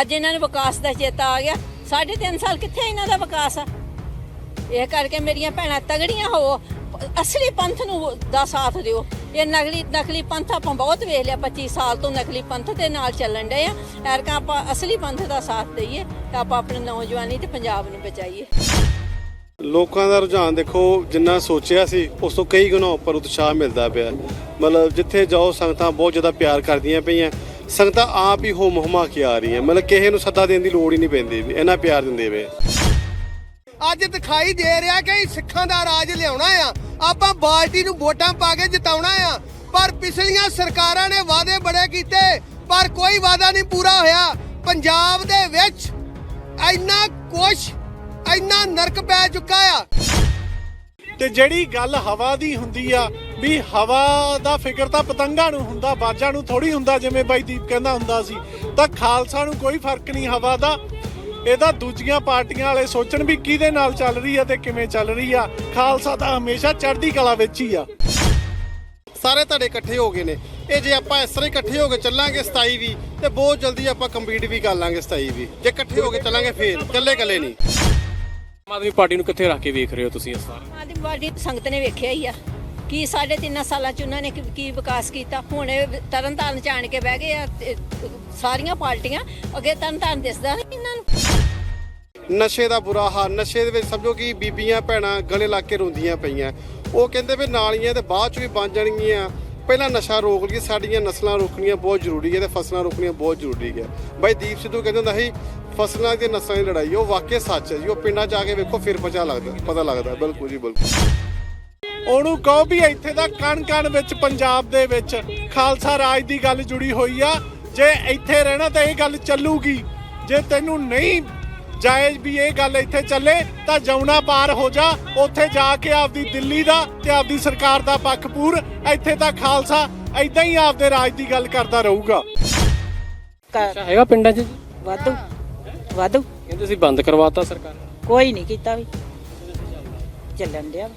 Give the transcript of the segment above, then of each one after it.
ਅੱਜ ਇਹਨਾਂ ਨੂੰ ਵਿਕਾਸ ਦਾ ਚੇਤਾ ਆ ਗਿਆ। ਸਾਢੇ ਤਿੰਨ ਸਾਲ ਕਿੱਥੇ ਇਹਨਾਂ ਦਾ ਵਿਕਾਸ ਆ? ਇਹ ਕਰਕੇ ਮੇਰੀਆਂ ਭੈਣਾਂ ਤਗੜੀਆਂ ਹੋ। ਅਸਲੀ ਪੰਥ ਨੂੰ ਦਾ ਸਾਥ ਦਿਓ। ਇਹ ਨਕਲੀ ਨਕਲੀ ਪੰਥ ਆਪਾਂ ਬਹੁਤ ਵੇਖ ਲਿਆ 25 ਸਾਲ ਤੋਂ ਨਕਲੀ ਪੰਥ ਦੇ ਨਾਲ ਚੱਲਣ ਡਏ ਆ। ਐਰਕਾਂ ਆਪਾਂ ਅਸਲੀ ਪੰਥ ਦਾ ਸਾਥ ਦਈਏ ਤਾਂ ਆਪਾਂ ਆਪਣੀ ਨੌਜਵਾਨੀ ਤੇ ਪੰਜਾਬ ਨੂੰ ਬਚਾਈਏ। ਲੋਕਾਂ ਦਾ ਰੁਝਾਨ ਦੇਖੋ, ਜਿੰਨਾ ਸੋਚਿਆ ਸੀ, ਉਸ ਤੋਂ ਕਈ ਗੁਣਾ ਉੱਪਰ ਉਤਸ਼ਾਹ ਮਿਲਦਾ ਪਿਆ। ਮਤਲਬ ਜਿੱਥੇ ਜਾਓ, ਸੰਗਤਾਂ ਬਹੁਤ ਜ਼ਿਆਦਾ ਪਿਆਰ ਕਰਦੀਆਂ ਪਈਆਂ। ਸੰਗਤਾਂ ਆਪ ਹੀ ਹੋਮ ਹਮਾ ਕੇ ਆ ਰਹੀਆਂ। ਮਤਲਬ ਕਿਸੇ ਨੂੰ ਸੱਦਾ ਦੇਣ ਦੀ ਲੋੜ ਹੀ ਨਹੀਂ ਪੈਂਦੀ ਵੀ ਇਹਨਾਂ ਪਿਆਰ ਦਿੰਦੇ ਵੇ। ਅੱਜ ਦਿਖਾਈ ਦੇ ਰਿਹਾ ਕਿ ਸਿੱਖਾਂ ਦਾ ਰਾਜ ਲਿਆਉਣਾ ਆ। ਆਪਾਂ ਬਾਲਟੀ ਨੂੰ ਵੋਟਾਂ ਪਾ ਕੇ ਜਿਤਾਉਣਾ ਆ। ਪਰ ਪਿਛਲੀਆਂ ਸਰਕਾਰਾਂ ਨੇ ਵਾਅਦੇ ਬੜੇ ਕੀਤੇ ਪਰ ਕੋਈ ਵਾਅਦਾ ਨਹੀਂ ਪੂਰਾ ਹੋਇਆ। ਪੰਜਾਬ ਦੇ ਵਿੱਚ ਇੰਨਾ ਕੁਛ ਇੰਨਾ ਨਰਕ ਪੈ ਚੁੱਕਾ ਆ। ਤੇ ਜਿਹੜੀ ਗੱਲ ਹਵਾ ਦੀ ਹੁੰਦੀ ਆ ਵੀ ਹਵਾ ਦਾ ਫਿਕਰ ਤਾਂ ਪਤੰਗਾਂ ਨੂੰ ਹੁੰਦਾ ਬਾਜਾਂ ਨੂੰ ਥੋੜੀ ਹੁੰਦਾ ਜਿਵੇਂ ਬਾਈ ਦੀਪ ਕਹਿੰਦਾ ਹੁੰਦਾ ਸੀ। ਤਾਂ ਖਾਲਸਾ ਨੂੰ ਕੋਈ ਫ਼ਰਕ ਨਹੀਂ ਹਵਾ ਦਾ। ਇਹਦਾ ਦੂਜੀਆਂ ਪਾਰਟੀਆਂ ਵਾਲੇ ਸੋਚਣ ਵੀ ਕਿਹਦੇ ਨਾਲ ਚੱਲ ਰਹੀ ਆ ਤੇ ਕਿਵੇਂ ਚੱਲ ਰਹੀ ਆ। ਖਾਲਸਾ ਤਾਂ ਹਮੇਸ਼ਾ ਚੜ੍ਹਦੀ ਕਲਾ ਵਿੱਚ ਹੀ ਆ। ਸਾਰੇ ਤੁਹਾਡੇ ਇਕੱਠੇ ਹੋ ਗਏ ਨੇ। ਇਹ ਜੇ ਆਪਾਂ ਇਸ ਤਰ੍ਹਾਂ ਹੀ ਇਕੱਠੇ ਹੋ ਕੇ ਚੱਲਾਂਗੇ 27 ਵੀ ਤੇ ਬਹੁਤ ਜਲਦੀ ਆਪਾਂ ਕੰਪੀਟ ਵੀ ਕਰ ਲਾਂਗੇ 27 ਵੀ ਜੇ ਇਕੱਠੇ ਹੋ ਕੇ ਚੱਲਾਂਗੇ ਫੇਰ ਇਕੱਲੇ ਇਕੱਲੇ ਨਹੀਂ। ਆਮ ਆਦਮੀ ਪਾਰਟੀ ਨੂੰ ਕਿੱਥੇ ਰੱਖ ਕੇ ਵੇਖ ਰਹੇ ਹੋ ਤੁਸੀਂ ਇਸ ਵਾਰ? ਆਦੀ ਬਾਡੀ ਸੰਗਤ ਨੇ ਵੇਖਿਆ ਹੀ ਆ। ਕੀ ਸਾਢੇ ਤਿੰਨ ਸਾਲਾਂ ਚ ਉਹਨਾਂ ਨੇ ਕੀ- ਕੀ ਵਿਕਾਸ ਕੀਤਾ? ਹੁਣ ਇਹ ਤਰਨ ਚ ਆਣ ਕੇ ਬਹਿ ਗਏ ਆ ਤੇ ਸਾਰੀਆਂ ਪਾਰਟੀਆਂ, ਅੱਗੇ ਤਰਨ ਦਿਸਦਾ ਨਹੀਂ ਇਹਨਾਂ ਨੂੰ। ਨਸ਼ੇ ਦਾ ਬੁਰਾ ਹਾਲ, ਨਸ਼ੇ ਦੇ ਵਿੱਚ ਸਮਝੋ ਕਿ ਬੀਬੀਆਂ ਭੈਣਾਂ ਗਲੇ ਲਾ ਕੇ ਰੋਂਦੀਆਂ ਪਈਆਂ। ਉਹ ਕਹਿੰਦੇ ਵੀ ਨਾਲੀਆਂ ਤੇ ਬਾਅਦ ਚ ਵੀ ਬਣ ਜਾਣਗੀਆਂ। ਪਹਿਲਾਂ ਨਸ਼ਾ ਰੋਕ ਲਈਏ, ਸਾਡੀਆਂ ਨਸਲਾਂ ਰੋਕਣੀਆਂ ਬਹੁਤ ਜ਼ਰੂਰੀ ਹੈ ਤੇ ਫਸਲਾਂ ਰੋਕਣੀਆਂ ਬਹੁਤ ਜ਼ਰੂਰੀ ਹੈ। ਬਾਈ ਦੀਪ ਸਿੱਧੂ ਕਹਿੰਦਾ ਹੁੰਦਾ ਸੀ, ਫਸਲਾਂ ਤੇ ਨਸਲਾਂ ਦੀ ਲੜਾਈ, ਉਹ ਵਾਕਿਆ ਸੱਚ ਹੈ ਜੀ। ਉਹ ਪਿੰਡਾਂ 'ਚ ਆ ਕੇ ਵੇਖੋ, ਫਿਰ ਪਤਾ ਲੱਗਦਾ ਪਤਾ ਲੱਗਦਾ। ਬਿਲਕੁਲ ਜੀ, ਬਿਲਕੁਲ। ਉਹਨੂੰ ਕਹੋ ਵੀ ਇੱਥੇ ਦਾ ਕਣ ਕਣ ਵਿੱਚ ਪੰਜਾਬ ਦੇ ਵਿੱਚ ਖਾਲਸਾ ਰਾਜ ਦੀ ਗੱਲ ਜੁੜੀ ਹੋਈ ਆ। ਜੇ ਇੱਥੇ ਰਹਿਣਾ ਤਾਂ ਇਹ ਗੱਲ ਚੱਲੂਗੀ। ਜੇ ਤੈਨੂੰ ਨਹੀਂ ਜਾਇਜ਼ ਵੀ ਇਹ ਗੱਲ ਇੱਥੇ ਚੱਲੇ ਤਾਂ ਜਮਨਾ ਪਾਰ ਹੋ ਜਾ। ਉੱਥੇ ਜਾ ਕੇ ਆਪਦੀ ਦਿੱਲੀ ਦਾ ਤੇ ਆਪਦੀ ਸਰਕਾਰ ਦਾ ਪੱਖ ਪੂਰ। ਇੱਥੇ ਤਾਂ ਖਾਲਸਾ ਐਦਾਂ ਹੀ ਆਪਦੇ ਰਾਜ ਦੀ ਗੱਲ ਕਰਦਾ ਰਹੂਗਾ। ਅੱਛਾ ਹੈਗਾ ਪਿੰਡਾਂ 'ਚ? ਵਾਧੂ। ਵਾਧੂ। ਕਹਿੰਦੇ ਸੀ ਬੰਦ ਕਰਵਾਤਾ ਸਰਕਾਰ ਨੇ। ਕੋਈ ਨਹੀਂ ਕੀਤਾ ਵੀ। ਚੱਲਣ ਡਿਆ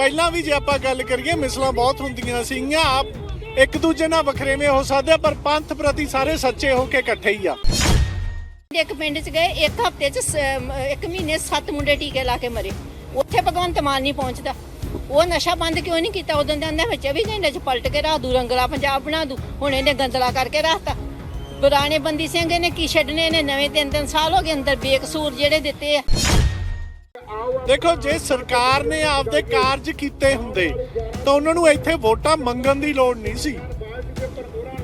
ਪਹਿਲਾਂ ਵੀ ਜੇ ਆਪਾਂ ਗੱਲ ਕਰੀਏ ਮਿਸਲਾਂ ਬਹੁਤ ਹੁੰਦੀਆਂ ਸੀਗੀਆਂ। ਆਪ ਇੱਕ ਦੂਜੇ ਨਾਲ ਵੱਖਰੇਵੇਂ ਹੋ ਸਕਦੇ ਆ, ਪਰ ਪੰਥ ਪ੍ਰਤੀ ਸਾਰੇ ਸੱਚੇ ਹੋ ਕੇ ਇਕੱਠੇ ਹੀ ਆ। ਇੱਕ ਪਿੰਡ ਚ ਗਏ ਇੱਕ ਹਫ਼ਤੇ ਚ ਸ- ਮ- ਇੱਕ ਮਹੀਨੇ ਸੱਤ ਮੁੰਡੇ ਟੀਕੇ ਲਾ ਕੇ ਮਰੇ। ਉੱਥੇ ਭਗਵੰਤ ਮਾਨ ਨਹੀਂ ਪਹੁੰਚਦਾ। ਉਹ ਨਸ਼ਾ ਬੰਦ ਕਿਉਂ ਨਹੀਂ ਕੀਤਾ? ਉਦੋਂ ਦੇ ਆਂਦੇ ਵਿੱਚ ਘੰਟੇ ਚ ਪਲਟ ਕੇ ਰਾਹ ਦੂ ਰੰਗਲਾ ਪੰਜਾਬ ਬਣਾ ਦੂ। ਹੁਣ ਇਹਨੇ ਗੰਦਲਾ ਕਰਕੇ ਰੱਖਤਾ ਪੁਰਾਣੇ ਬੰਦੀ ਸਿੰਘ ਇਹਨੇ ਕੀ ਛੱਡਨੇ ਨੇ? ਨਵੇਂ ਤਿੰਨ ਤਿੰਨ ਸਾਲ ਹੋ ਗਏ ਅੰਦਰ ਬੇਕਸੂਰ ਜਿਹੜੇ ਦਿੱਤੇ ਆ। ਦੇਖੋ, ਜੇ ਸਰਕਾਰ ਨੇ ਆਪਦੇ ਕਾਰਜ ਕੀਤੇ ਹੁੰਦੇ, ਤਾਂ ਉਹਨਾਂ ਨੂੰ ਇੱਥੇ ਵੋਟਾਂ ਮੰਗਣ ਦੀ ਲੋੜ ਨਹੀਂ ਸੀ।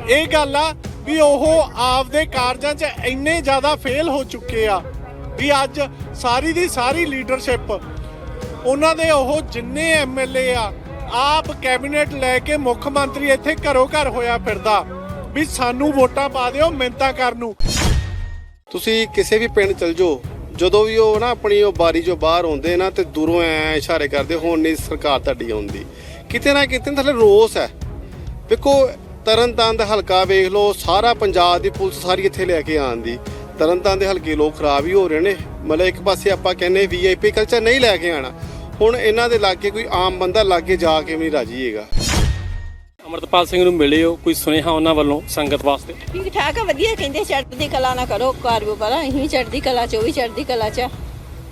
ਇਹ ਗੱਲ ਆ ਵੀ ਉਹ ਆਪਦੇ ਕਾਰਜਾਂ 'ਚ ਇੰਨੇ ਜ਼ਿਆਦਾ ਫੇਲ ਹੋ ਚੁੱਕੇ ਆ ਵੀ ਅੱਜ ਸਾਰੀ ਦੀ ਸਾਰੀ ਲੀਡਰਸ਼ਿਪ ਉਹਨਾਂ ਦੇ ਉਹ ਜਿੰਨੇ ਐਮਐਲਏ ਆ, ਆਪ ਕੈਬਨਿਟ ਲੈ ਕੇ ਮੁੱਖ ਮੰਤਰੀ ਇੱਥੇ ਘਰੋ ਘਰ ਹੋਇਆ ਫਿਰਦਾ ਵੀ ਸਾਨੂੰ ਵੋਟਾਂ ਪਾ ਦਿਓ ਮਿੰਤਾ ਕਰਨ ਨੂੰ। ਤੁਸੀਂ ਕਿਸੇ ਵੀ ਪਿੰਡ ਚਲ ਜਾਓ ਜਦੋਂ ਵੀ ਉਹ ਨਾ ਆਪਣੀ ਉਹ ਬਾਰੀ ਚੋਂ ਬਾਹਰ ਆਉਂਦੇ ਨਾ ਤੇ ਦੂਰੋਂ ਐ ਇਸ਼ਾਰੇ ਕਰਦੇ, ਹੁਣ ਨਹੀਂ ਸਰਕਾਰ ਤੁਹਾਡੀ ਆਉਂਦੀ। ਕਿਤੇ ਨਾ ਕਿਤੇ ਨਾ ਥੱਲੇ ਰੋਸ ਹੈ। ਵੇਖੋ, ਤਰਨਤਾਰਨ ਦਾ ਹਲਕਾ ਵੇਖ ਲਓ, ਸਾਰਾ ਪੰਜਾਬ ਦੀ ਪੁਲਿਸ ਸਾਰੀ ਇੱਥੇ ਲੈ ਕੇ ਆਂਦੀ ਤਰਨਤਾਰਨ ਦੇ ਹਲਕੇ ਲੋਕ ਖਰਾਬ ਹੀ ਹੋ ਰਹੇ ਨੇ। ਮਤਲਬ ਇੱਕ ਪਾਸੇ ਆਪਾਂ ਕਹਿੰਨੇ ਵੀਆਈਪੀ ਕਲਚਰ ਨਹੀਂ ਲੈ ਕੇ ਆਣਾ ਹੁਣ ਇਹਨਾਂ ਦੇ ਲਾਗੇ ਕੋਈ ਆਮ ਬੰਦਾ ਲਾਗੇ ਜਾ ਕੇ ਵੀ ਨਹੀਂ ਰਾਜੀ ਹੈਗਾ। ਅਮਰਤਪਾਲ ਸਿੰਘ ਨੂੰ ਮਿਲੇ ਹੋ ਕੋਈ ਸੁਨੇਹਾ ਉਹਨਾਂ ਵੱਲੋਂ ਸੰਗਤ ਵਾਸਤੇ? ਠੀਕ ਠਾਕ ਆ ਵਧੀਆ ਕਹਿੰਦੇ ਚੜ੍ਹਦੀ ਕਲਾ ਨਾ ਕਰੋ ਕਾਰਜੋ ਪਰ ਅਸੀਂ ਚੜ੍ਹਦੀ ਕਲਾ ਚ ਉਹ ਵੀ ਚੜ੍ਹਦੀ ਕਲਾ ਚ।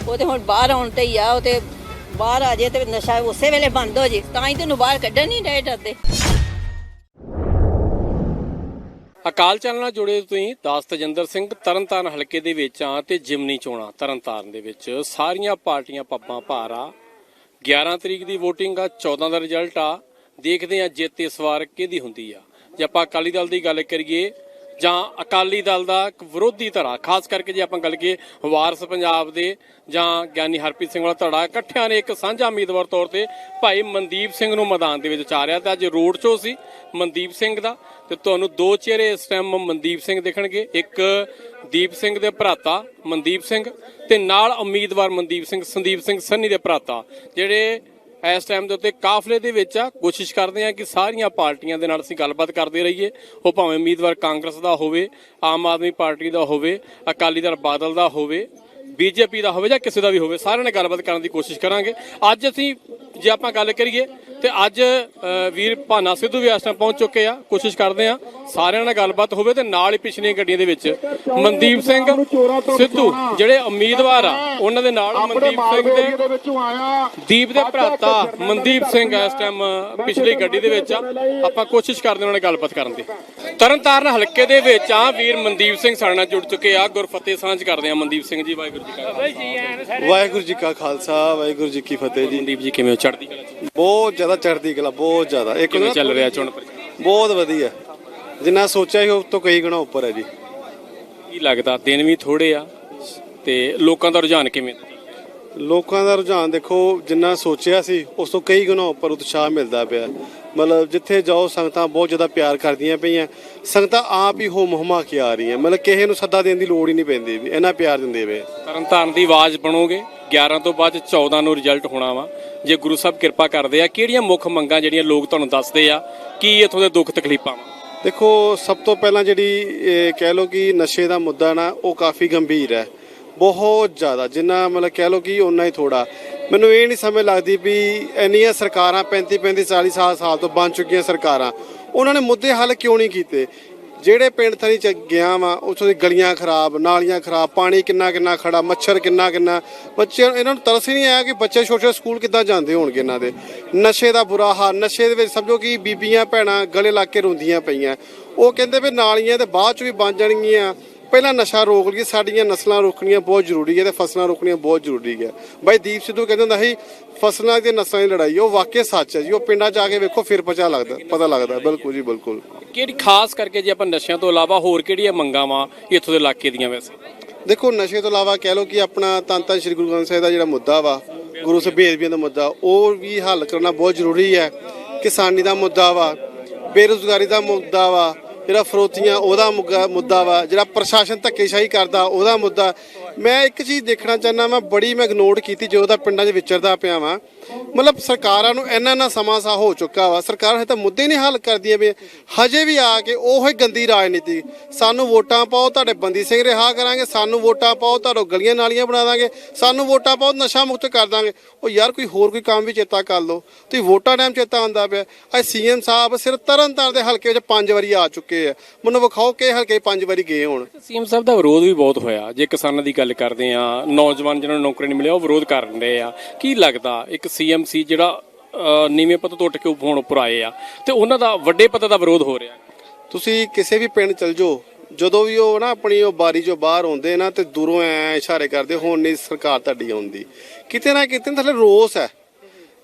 ਉਹ ਤੇ ਹੁਣ ਬਾਹਰ ਆਉਣ ਤੇ ਹੀ ਆ ਉਹ ਤੇ ਬਾਹਰ ਆ ਜੇ ਤੇ ਨਸ਼ਾ ਉਸੇ ਵੇਲੇ ਬੰਦ ਹੋ ਜੇ ਤਾਂ ਹੀ ਤੈਨੂੰ ਬਾਹਰ ਕੱਢਣ ਨਹੀਂ ਡਏ ਡਰਦੇ। ਅਕਾਲ ਚੈਨਲ ਨਾਲ ਜੁੜੇ ਤੁਸੀਂ ਦਾਸ ਤਜਿੰਦਰ ਸਿੰਘ ਤਰਨਤਾਰਨ ਹਲਕੇ ਦੇ ਵਿੱਚ ਆ ਤੇ ਜਿਮਨੀ ਚੋਣਾਂ ਤਰਨਤਾਰਨ ਦੇ ਵਿੱਚ। ਸਾਰੀਆਂ ਪਾਰਟੀਆਂ ਪੱਬਾਂ ਭਾਰ ਆ। 11 ਤਰੀਕ ਦੀ VOTING ਆ 14 ਦਾ ਰਿਜ਼ਲਟ ਆ। ਦੇਖਦੇ ਆ ਜਿੱਤ ਇਸ ਵਾਰ ਕਿਹਦੀ ਹੁੰਦੀ ਆ। ਜੇ ਆਪਾਂ ਅਕਾਲੀ ਦਲ ਦੀ ਗੱਲ ਕਰੀਏ, ਜਾਂ ਅਕਾਲੀ ਦਲ ਦਾ ਇੱਕ ਵਿਰੋਧੀ ਧੜਾ ਖਾਸ ਕਰਕੇ ਜੇ ਆਪਾਂ ਗੱਲ ਕਰੀਏ ਵਾਰਸ ਪੰਜਾਬ ਦੇ, ਜਾਂ ਗਿਆਨੀ ਹਰਪ੍ਰੀਤ ਸਿੰਘ ਵਾਲਾ ਧੜਾ ਇਕੱਠਿਆਂ ਨੇ ਇੱਕ ਸਾਂਝਾ ਉਮੀਦਵਾਰ ਤੌਰ ਤੇ ਭਾਈ ਮਨਦੀਪ ਸਿੰਘ ਨੂੰ ਮੈਦਾਨ ਦੇ ਵਿੱਚ ਉਤਾਰਿਆ ਤੇ ਅੱਜ ਰੋਡ ਸ਼ੋਅ ਸੀ ਮਨਦੀਪ ਸਿੰਘ ਦਾ, ਤੇ ਤੁਹਾਨੂੰ ਦੋ ਚਿਹਰੇ ਇਸ ਟਾਈਮ ਮਨਦੀਪ ਸਿੰਘ ਦੇਖਣਗੇ, ਇੱਕ ਦੀਪ ਸਿੰਘ ਦੇ ਭਰਾਤਾ ਮਨਦੀਪ ਸਿੰਘ, ਤੇ ਨਾਲ ਉਮੀਦਵਾਰ ਮਨਦੀਪ ਸਿੰਘ, ਸੰਦੀਪ ਸਿੰਘ ਸੰਨੀ ਦੇ ਭਰਾਤਾ, ਜਿਹੜੇ ਇਸ ਟਾਈਮ ਦੇ ਉੱਤੇ ਕਾਫਲੇ ਦੇ ਵਿੱਚ ਆ, ਕੋਸ਼ਿਸ਼ ਕਰਦੇ ਆ ਕਿ ਸਾਰੀਆਂ ਪਾਰਟੀਆਂ ਦੇ ਨਾਲ ਅਸੀਂ ਗੱਲਬਾਤ ਕਰਦੇ ਰਹੀਏ। ਉਹ ਭਾਵੇਂ ਉਮੀਦਵਾਰ ਕਾਂਗਰਸ ਦਾ ਹੋਵੇ, ਆਮ ਆਦਮੀ ਪਾਰਟੀ ਦਾ ਹੋਵੇ, ਅਕਾਲੀ ਦਲ ਬਾਦਲ ਦਾ ਹੋਵੇ, ਬੀਜੇਪੀ ਦਾ ਹੋਵੇ ਜਾਂ ਕਿਸੇ ਦਾ ਵੀ ਹੋਵੇ, ਸਾਰਿਆਂ ਨਾਲ ਗੱਲਬਾਤ ਕਰਨ ਦੀ ਕੋਸ਼ਿਸ਼ ਕਰਾਂਗੇ। ਅੱਜ ਅਸੀਂ ਜੇ ਆਪਾਂ ਗੱਲ ਕਰੀਏ ਤੇ ਅੱਜ ਵੀਰ ਭਾਨਾ ਸਿੱਧੂ ਵੀ ਇਸ ਟਾਈਮ ਪਹੁੰਚ ਚੁੱਕੇ ਆ ਕੋਸ਼ਿਸ਼ ਕਰਦੇ ਆ ਸਾਰਿਆਂ ਨਾਲ ਗੱਲਬਾਤ ਹੋਵੇ ਤੇ ਨਾਲ ਹੀ ਪਿਛਲੀਆਂ ਗੱਡੀਆਂ ਦੇ ਵਿੱਚ ਮਨਦੀਪ ਸਿੰਘ ਸਿੱਧੂ ਜਿਹੜੇ ਉਮੀਦਵਾਰ ਆ ਉਹਨਾਂ ਦੇ ਨਾਲ ਮਨਦੀਪ ਸਿੰਘ ਦੇ ਦੀਪ ਦੇ ਭਰਾਤਾ ਮਨਦੀਪ ਸਿੰਘ ਇਸ ਟਾਈਮ ਪਿਛਲੀ ਗੱਡੀ ਦੇ ਵਿੱਚ ਆ। ਆਪਾਂ ਕੋਸ਼ਿਸ਼ ਕਰਦੇ ਉਹਨਾਂ ਨਾਲ ਗੱਲਬਾਤ ਕਰਨ ਦੀ। ਤਰਨਤਾਰਨ ਹਲਕੇ ਦੇ ਵਿੱਚ ਆ ਵੀਰ ਮਨਦੀਪ ਸਿੰਘ ਸਾਡੇ ਨਾਲ ਜੁੜ ਚੁੱਕੇ ਆ। ਗੁਰਫਤਿਹ ਸਾਂਝ ਕਰਦੇ ਆ ਮਨਦੀਪ ਸਿੰਘ ਜੀ ਵਾਹਿਗੁਰੂ ਜੀ ਕਾ ਖਾਲਸਾ। ਵਾਹਿਗੁਰੂ ਜੀ ਕਾ ਖਾਲਸਾ ਵਾਹਿਗੁਰੂ ਜੀ ਕੀ ਫਤਿਹ ਜੀ। ਮਨਦੀਪ ਜੀ ਕਿਵੇਂ ਹੋ? ਚੜ੍ਹਦੀ ਕਲਾ ਚ? ਬਹੁਤ ਜ਼ਿਆਦਾ ਚੜ੍ਹਦੀ ਕਲਾ ਬਹੁਤ ਜ਼ਿਆਦਾ। ਇੱਕ ਕਿਵੇਂ ਨਾ ਚੱਲ ਰਿਹਾ ਚੋਣ ਪ੍ਰਚਾਰ? ਬਹੁਤ ਵਧੀਆ। ਜਿੰਨਾ ਸੋਚਿਆ ਸੀ ਉਸ ਤੋਂ ਕਈ ਗੁਣਾ ਉੱਪਰ ਹੈ ਜੀ। ਕੀ ਲੱਗਦਾ ਦਿਨ ਵੀ ਥੋੜੇ ਆ ਤੇ ਲੋਕਾਂ ਦਾ ਰੁਝਾਨ ਕਿਵੇਂ? ਲੋਕਾਂ ਦਾ ਰੁਝਾਨ ਦੇਖੋ ਜਿੰਨਾ ਸੋਚਿਆ ਸੀ ਉਸ ਤੋਂ ਕਈ ਗੁਣਾ ਉੱਪਰ ਉਤਸ਼ਾਹ ਮਿਲਦਾ ਪਿਆ। ਮਤਲਬ ਜਿੱਥੇ ਜਾਓ ਸੰਗਤਾਂ ਬਹੁਤ ਜ਼ਿਆਦਾ ਪਿਆਰ ਕਰਦੀਆਂ ਪਈਆਂ। ਸੰਗਤਾਂ ਆਪ ਹੀ ਹੋਮ ਹਮਾ ਕੇ ਆ ਰਹੀਆਂ। ਮਤਲਬ ਕਿਸੇ ਨੂੰ ਸੱਦਾ ਦੇਣ ਦੀ ਲੋੜ ਹੀ ਨਹੀਂ ਪੈਂਦੀ ਵੀ ਇਹਨਾਂ ਪਿਆਰ ਦਿੰਦੇ ਵੇ। ਤਰਨਤਾਰਨ ਦੀ ਆਵਾਜ਼ ਬਣੋਗੇ 11 ਤੋਂ ਬਾਅਦ 14 ਨੂੰ ਰਿਜ਼ਲਟ ਹੋਣਾ ਵਾ। ਜੇ ਗੁਰੂ ਸਾਹਿਬ ਕਿਰਪਾ ਕਰਦੇ ਆ ਕਿਹੜੀਆਂ ਮੁੱਖ ਮੰਗਾਂ ਜਿਹੜੀਆਂ ਲੋਕ ਤੁਹਾਨੂੰ ਦੱਸਦੇ ਆ ਕੀ ਇਥੋਂ ਦੇ ਦੁੱਖ ਤਕਲੀਫਾਂ ਵਾ? ਦੇਖੋ ਸਭ ਤੋਂ ਪਹਿਲਾਂ ਜਿਹੜੀ ਕਹਿ ਲਓ ਕਿ ਨਸ਼ੇ ਦਾ ਮੁੱਦਾ ਨਾ ਉਹ ਕਾਫੀ ਗੰਭੀਰ ਹੈ। ਬਹੁਤ ਜ਼ਿਆਦਾ, ਜਿੰਨਾ ਮਤਲਬ ਕਹਿ ਲਓ ਕਿ ਉਨਾ ਹੀ ਥੋੜਾ ਮੈਨੂੰ ਇਹ ਨਹੀਂ ਸਮਝ ਲੱਗਦੀ ਵੀ ਇੰਨੀਆਂ ਸਰਕਾਰਾਂ 35 35 40 ਸਾਲ ਸਾਲ ਤੋਂ ਬਣ ਚੁੱਕੀਆਂ ਸਰਕਾਰਾਂ, ਉਹਨਾਂ ਨੇ ਮੁੱਦੇ ਹੱਲ ਕਿਉਂ ਨਹੀਂ ਕੀਤੇ? ਜਿਹੜੇ ਪਿੰਡ ਥਣੀ ਚ ਗਿਆ ਵਾਂ, ਉੱਥੋਂ ਦੀ ਗਲੀਆਂ ਖਰਾਬ, ਨਾਲੀਆਂ ਖਰਾਬ, ਪਾਣੀ ਕਿੰਨਾ ਕਿੰਨਾ ਖੜਾ, ਮੱਛਰ ਕਿੰਨਾ ਕਿੰਨਾ। ਬੱਚੇ ਇਹਨਾਂ ਨੂੰ ਤਰਸ ਹੀ ਨਹੀਂ ਆਇਆ ਕਿ ਬੱਚੇ ਛੋਟੇ ਸਕੂਲ ਕਿੱਦਾਂ ਜਾਂਦੇ ਹੋਣਗੇ ਇਹਨਾਂ ਦੇ? ਨਸ਼ੇ ਦਾ ਬੁਰਾ ਹਾਲ, ਨਸ਼ੇ ਦੇ ਵਿੱਚ ਸਮਝੋ ਕਿ ਬੀਬੀਆਂ, ਭੈਣਾਂ ਗਲੇ ਲਾ ਕੇ ਰੋਂਦੀਆਂ ਪਈਆਂ। ਉਹ ਕਹਿੰਦੇ ਵੀ ਨਾਲੀਆਂ ਤੇ ਬਾਅਦ ਚ ਵੀ ਬਣ ਜਾਣਗੀਆਂ। ਪਹਿਲਾਂ ਨਸ਼ਾ ਰੋਕ ਲਈਏ ਸਾਡੀਆਂ ਨਸਲਾਂ ਰੋਕਣੀਆਂ ਬਹੁਤ ਜ਼ਰੂਰੀ ਹੈ ਤੇ ਫਸਲਾਂ ਰੋਕਣੀਆਂ ਬਹੁਤ ਜ਼ਰੂਰੀ ਹੈ। ਬਾਈ ਦੀਪ ਸਿੱਧੂ ਕਹਿੰਦੇ ਹੁੰਦਾ ਸੀ ਫਸਲਾਂ ਤੇ ਨਸਲਾਂ ਦੀ ਲੜਾਈ ਉਹ ਵਾਕਿਆ ਸੱਚ ਹੈ ਜੀ ਉਹ ਪਿੰਡਾਂ 'ਚ ਆ ਕੇ ਵੇਖੋ ਫਿਰ ਪਤਾ ਲੱਗਦਾ ਪਤਾ ਲੱਗਦਾ ਬਿਲਕੁਲ ਜੀ ਬਿਲਕੁਲ। ਕਿਹੜੀ ਖਾਸ ਕਰਕੇ ਜੇ ਆਪਾਂ ਨਸ਼ਿਆਂ ਤੋਂ ਇਲਾਵਾ ਹੋਰ ਕਿਹੜੀਆਂ ਮੰਗਾਂ ਵਾ ਇੱਥੋਂ ਦੇ ਇਲਾਕੇ ਦੀਆਂ ਵੈਸੇ? ਦੇਖੋ ਨਸ਼ੇ ਤੋਂ ਇਲਾਵਾ ਕਹਿ ਲਓ ਕਿ ਆਪਣਾ ਤਾਂ ਤਾਂ ਸ੍ਰੀ ਗੁਰੂ ਗ੍ਰੰਥ ਸਾਹਿਬ ਦਾ ਜਿਹੜਾ ਮੁੱਦਾ ਵਾ ਗੁਰੂ ਸਾਹਿਬ ਬੇਦਬੀਆਂ ਦਾ ਮੁੱਦਾ ਉਹ ਵੀ ਹੱਲ ਕਰਨਾ ਬਹੁਤ ਜ਼ਰੂਰੀ ਹੈ। ਕਿਸਾਨੀ ਦਾ ਮੁੱਦਾ ਵਾ ਬੇਰੁਜ਼ਗਾਰੀ ਦਾ ਮੁੱਦਾ ਵਾ ਜਿਹੜਾ ਫਰੋਤੀਆਂ, ਉਹਦਾ ਮੁੱਗਾ- ਮੁੱਦਾ ਵਾ, ਜਿਹੜਾ ਪ੍ਰਸ਼ਾਸਨ ਧੱਕੇਸ਼ਾਹੀ ਕਰਦਾ, ਉਹਦਾ ਮੁੱਦਾ। ਮੈਂ ਇੱਕ ਚੀਜ਼ ਦੇਖਣਾ ਚਾਹੁੰਦਾ ਮੈਂ ਬੜੀ ਮੈਂ ਇਗਨੋਰ ਕੀਤੀ, ਜਦੋਂ ਦਾ ਪਿੰਡਾਂ 'ਚ ਵਿਚਰਦਾ ਪਿਆ ਵਾਂ। ਮਤਲਬ ਸਰਕਾਰਾਂ ਨੂੰ ਇੰਨਾ ਨਾ ਸਮਾਂ ਸਾ ਹੋ ਚੁੱਕਾ ਵਾ, ਸਰਕਾਰ ਹਜੇ ਤਾਂ ਮੁੱਦੇ ਨਹੀਂ ਹੱਲ ਕਰਦੀਆਂ ਵੀ ਹਜੇ ਵੀ ਆ ਕੇ ਉਹੀ ਗੰਦੀ ਰਾਜਨੀਤੀ। ਸਾਨੂੰ ਵੋਟਾਂ ਪਾਓ, ਤੁਹਾਡੇ ਬੰਦੀ ਸਿੰਘ ਰਿਹਾ ਕਰਾਂਗੇ, ਸਾਨੂੰ ਵੋਟਾਂ ਪਾਓ ਤੁਹਾਨੂੰ ਗਲੀਆਂ ਨਾਲੀਆਂ ਬਣਾ ਦਾਂਗੇ, ਸਾਨੂੰ ਵੋਟਾਂ ਪਾਓ, ਨਸ਼ਾ ਮੁਕਤ ਕਰ ਦਾਂਗੇ। ਉਹ ਯਾਰ ਕੋਈ ਹੋਰ ਕੋਈ ਕੰਮ ਵੀ ਚੇਤਾ ਕਰ ਲਓ। ਤੁਸੀਂ ਵੋਟਾਂ ਟਾਈਮ ਚੇਤਾ ਆਉਂਦਾ ਪਿਆ। ਅੱਜ ਸੀਐਮ ਸਾਹਿਬ ਸਿਰ ਤਰਨਤਾਰਨ ਦੇ ਹਲਕੇ ਵਿੱਚ ਪੰਜ ਵਾਰੀ ਆ ਚੁੱਕੇ ਆ। ਮੈਨੂੰ ਵਿਖਾਓ ਕਿ ਹਲਕੇ ਪੰਜ ਵਾਰੀ ਗਏ ਹੋਣ। ਸੀਐਮ ਸਾਹਿਬ ਦਾ ਵਿਰੋਧ ਵੀ ਬਹੁਤ ਹੋਇਆ। ਜੇ ਕਿਸਾਨਾਂ ਦੀ ਗੱਲ ਕਰਦੇ ਆ ਨੌਜਵਾਨ ਜਿਹਨਾਂ ਨੂੰ ਨੌਕਰੀ ਨਹੀਂ ਮਿਲਿਆ, ਉਹ ਵਿਰੋਧ ਕਰ ਰਹੇ ਆ। ਕੀ ਲੱਗਦਾ, ਇੱਕ ਸੀਐਮ ਸੀ ਜਿਹੜਾ ਨੀਵੇਂ ਪੱਤ ਤੋਂ ਉੱਠ ਕੇ ਹੁਣ ਉੱਪਰ ਆਏ ਆ। ਤੇ ਉਹਨਾਂ ਦਾ ਵੱਡੇ ਪੱਤ ਦਾ ਵਿਰੋਧ ਹੋ ਰਿਹਾ। ਤੁਸੀਂ ਕਿਸੇ ਵੀ ਪਿੰਡ ਚਲ ਜਾਓ, ਜਦੋਂ ਵੀ ਉਹ ਨਾ ਆਪਣੀ ਉਹ ਬਾਰੀ ਚੋਂ ਬਾਹਰ ਆਉਂਦੇ ਨਾ ਤੇ ਦੂਰੋਂ ਐ ਇਸ਼ਾਰੇ ਕਰਦੇ, ਹੁਣ ਨਹੀਂ ਸਰਕਾਰ ਤੁਹਾਡੀ ਆਉਂਦੀ। ਕਿਤੇ ਨਾ ਕਿਤੇ ਥੱਲੇ ਰੋਸ ਹੈ।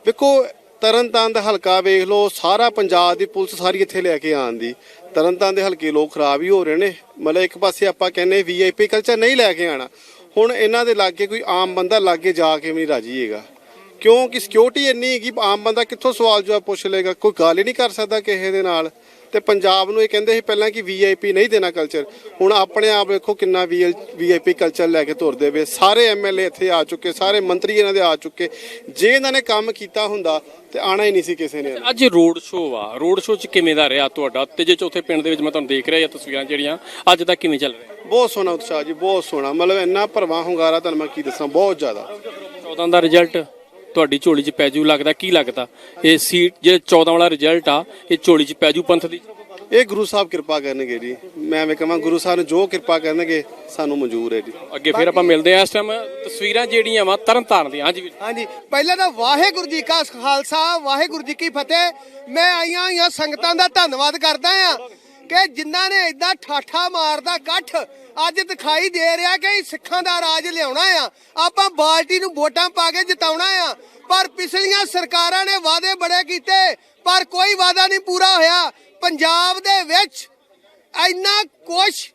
ਵੇਖੋ, ਤਰਨਤਾਰਨ ਦਾ ਹਲਕਾ ਵੇਖ ਲਓ, ਸਾਰਾ ਪੰਜਾਬ ਦੀ ਪੁਲਿਸ ਸਾਰੀ ਇੱਥੇ ਲੈ ਕੇ ਆਂਦੀ ਤਰਨਤਾਰਨ ਦੇ ਹਲਕੇ ਲੋਕ ਖਰਾਬ ਹੀ ਹੋ ਰਹੇ ਨੇ। ਮਤਲਬ ਇੱਕ ਪਾਸੇ ਆਪਾਂ ਕਹਿੰਨੇ ਵੀਆਈਪੀ ਕਲਚਰ ਨਹੀਂ ਲੈ ਕੇ ਆਣਾ ਹੁਣ ਇਹਨਾਂ ਦੇ ਲਾਗੇ ਕੋਈ ਆਮ ਬੰਦਾ ਲਾਗੇ ਜਾ ਕੇ ਵੀ ਨਹੀਂ ਰਾਜੀ ਹੈਗਾ। ਕਿਉਂਕਿ ਸਿਕਿਉਰਿਟੀ ਇੰਨੀ ਹੈਗੀ ਆਮ ਬੰਦਾ ਕਿੱਥੋਂ ਸਵਾਲ ਜਵਾਬ ਪੁੱਛ ਲੇਗਾ ਕੋਈ ਗੱਲ ਹੀ ਨਹੀਂ ਕਰ ਸਕਦਾ ਕਿਸੇ ਦੇ ਨਾਲ। ਤੇ ਪੰਜਾਬ ਨੂੰ ਇਹ ਕਹਿੰਦੇ ਸੀ ਪਹਿਲਾਂ ਕਿ ਵੀਆਈਪੀ ਨਹੀਂ ਦੇਣਾ ਕਲਚਰ ਹੁਣ ਆਪਣੇ ਆਪ ਵੇਖੋ ਕਿੰਨਾ ਵੀਆਈਪੀ ਕਲਚਰ ਲੈ ਕੇ ਤੁਰਦੇ ਵੇ ਸਾਰੇ ਐਮਐਲਏ ਇੱਥੇ ਆ ਚੁੱਕੇ ਸਾਰੇ ਮੰਤਰੀ ਇਹਨਾਂ ਦੇ ਆ ਚੁੱਕੇ। ਜੇ ਇਹਨਾਂ ਨੇ ਕੰਮ ਕੀਤਾ ਹੁੰਦਾ ਤੇ ਆਣਾ ਹੀ ਨਹੀਂ ਸੀ ਕਿਸੇ ਨੇ। ਅੱਜ ਰੋਡ ਸ਼ੋਅ ਆ। ਰੋਡ ਸ਼ੋਅ ਚ ਕਿਵੇਂ ਦਾ ਰਿਹਾ ਤੁਹਾਡਾ? ਤੀਜੇ ਚੌਥੇ ਪਿੰਡ ਦੇ ਵਿੱਚ ਮੈਂ ਤੁਹਾਨੂੰ ਦੇਖ ਰਿਹਾ ਇਹ ਤਸਵੀਰਾਂ ਜਿਹੜੀਆਂ ਅੱਜ ਤੱਕ ਕਿਵੇਂ ਚੱਲ ਰਿਹਾ? ਬਹੁਤ ਸੋਹਣਾ ਉਤਸ਼ਾਹ ਜੀ ਬਹੁਤ ਸੋਹਣਾ। ਮਤਲਬ ਇੰਨਾ ਭਰਵਾਂ ਹੁੰਗਾਰਾ ਤੁਹਾਨੂੰ ਮੈਂ ਕੀ ਦੱਸਾਂ ਬਹੁਤ ਜ਼ਿਆਦਾ। 14 ਦਾ ਰਿਜ਼ਲਟ ਤੁਹਾਡੀ ਝੋਲੀ 'ਚ ਪੈਜੂ ਲੱਗਦਾ ਕੀ ਲੱਗਦਾ? ਇਹ ਸੀਟ ਜੇ 14 ਵਾਲਾ ਰਿਜ਼ਲਟ ਆ ਇਹ ਝੋਲੀ 'ਚ ਪੈਜੂ ਪੰਥ ਦੀ? ਇਹ ਗੁਰੂ ਸਾਹਿਬ ਕਿਰਪਾ ਕਰਨਗੇ ਜੀ। ਮੈਂ ਐਵੇਂ ਕਹਾਂ ਗੁਰੂ ਸਾਹਿਬ ਨੇ ਜੋ ਕਿਰਪਾ ਕਰਨਗੇ ਸਾਨੂੰ ਮਨਜ਼ੂਰ ਹੈ ਜੀ। ਅੱਗੇ ਫਿਰ ਆਪਾਂ ਮਿਲਦੇ ਆ ਇਸ ਟਾਈਮ ਤਸਵੀਰਾਂ ਜਿਹੜੀਆਂ ਵਾ ਤਰਨ ਤਾਰਨ ਦੀਆਂ। ਹਾਂਜੀ ਵੀਰ। ਹਾਂਜੀ ਪਹਿਲਾਂ ਤਾਂ ਵਾਹਿਗੁਰੂ ਜੀ ਕਾ ਖਾਲਸਾ ਵਾਹਿਗੁਰੂ ਜੀ ਕੀ ਫਤਿਹ। ਮੈਂ ਆਈਆਂ ਹੋਈਆਂ ਸੰਗਤਾਂ ਦਾ ਧੰਨਵਾਦ ਕਰਦਾ ਆ ਕਿ ਜਿਨ੍ਹਾਂ ਨੇ ਇਦਾਂ ਠਾਠਾ ਮਾਰਦਾ ਇਕੱਠ ਅੱਜ ਦਿਖਾਈ ਦੇ ਰਿਹਾ ਕਿ ਸਿੱਖਾਂ ਦਾ ਰਾਜ ਲਿਆਉਣਾ ਆ। ਆਪਾਂ ਬਾਲਟੀ ਨੂੰ ਵੋਟਾਂ ਪਾ ਕੇ ਜਿਤਾਉਣਾ ਆ। ਪਰ ਪਿਛਲੀਆਂ ਸਰਕਾਰਾਂ ਨੇ ਵਾਅਦੇ ਬੜੇ ਕੀਤੇ, ਪਰ ਕੋਈ ਵਾਅਦਾ ਨਹੀਂ ਪੂਰਾ ਹੋਇਆ। ਪੰਜਾਬ ਦੇ ਵਿੱਚ ਇੰਨਾ ਕੁਛ,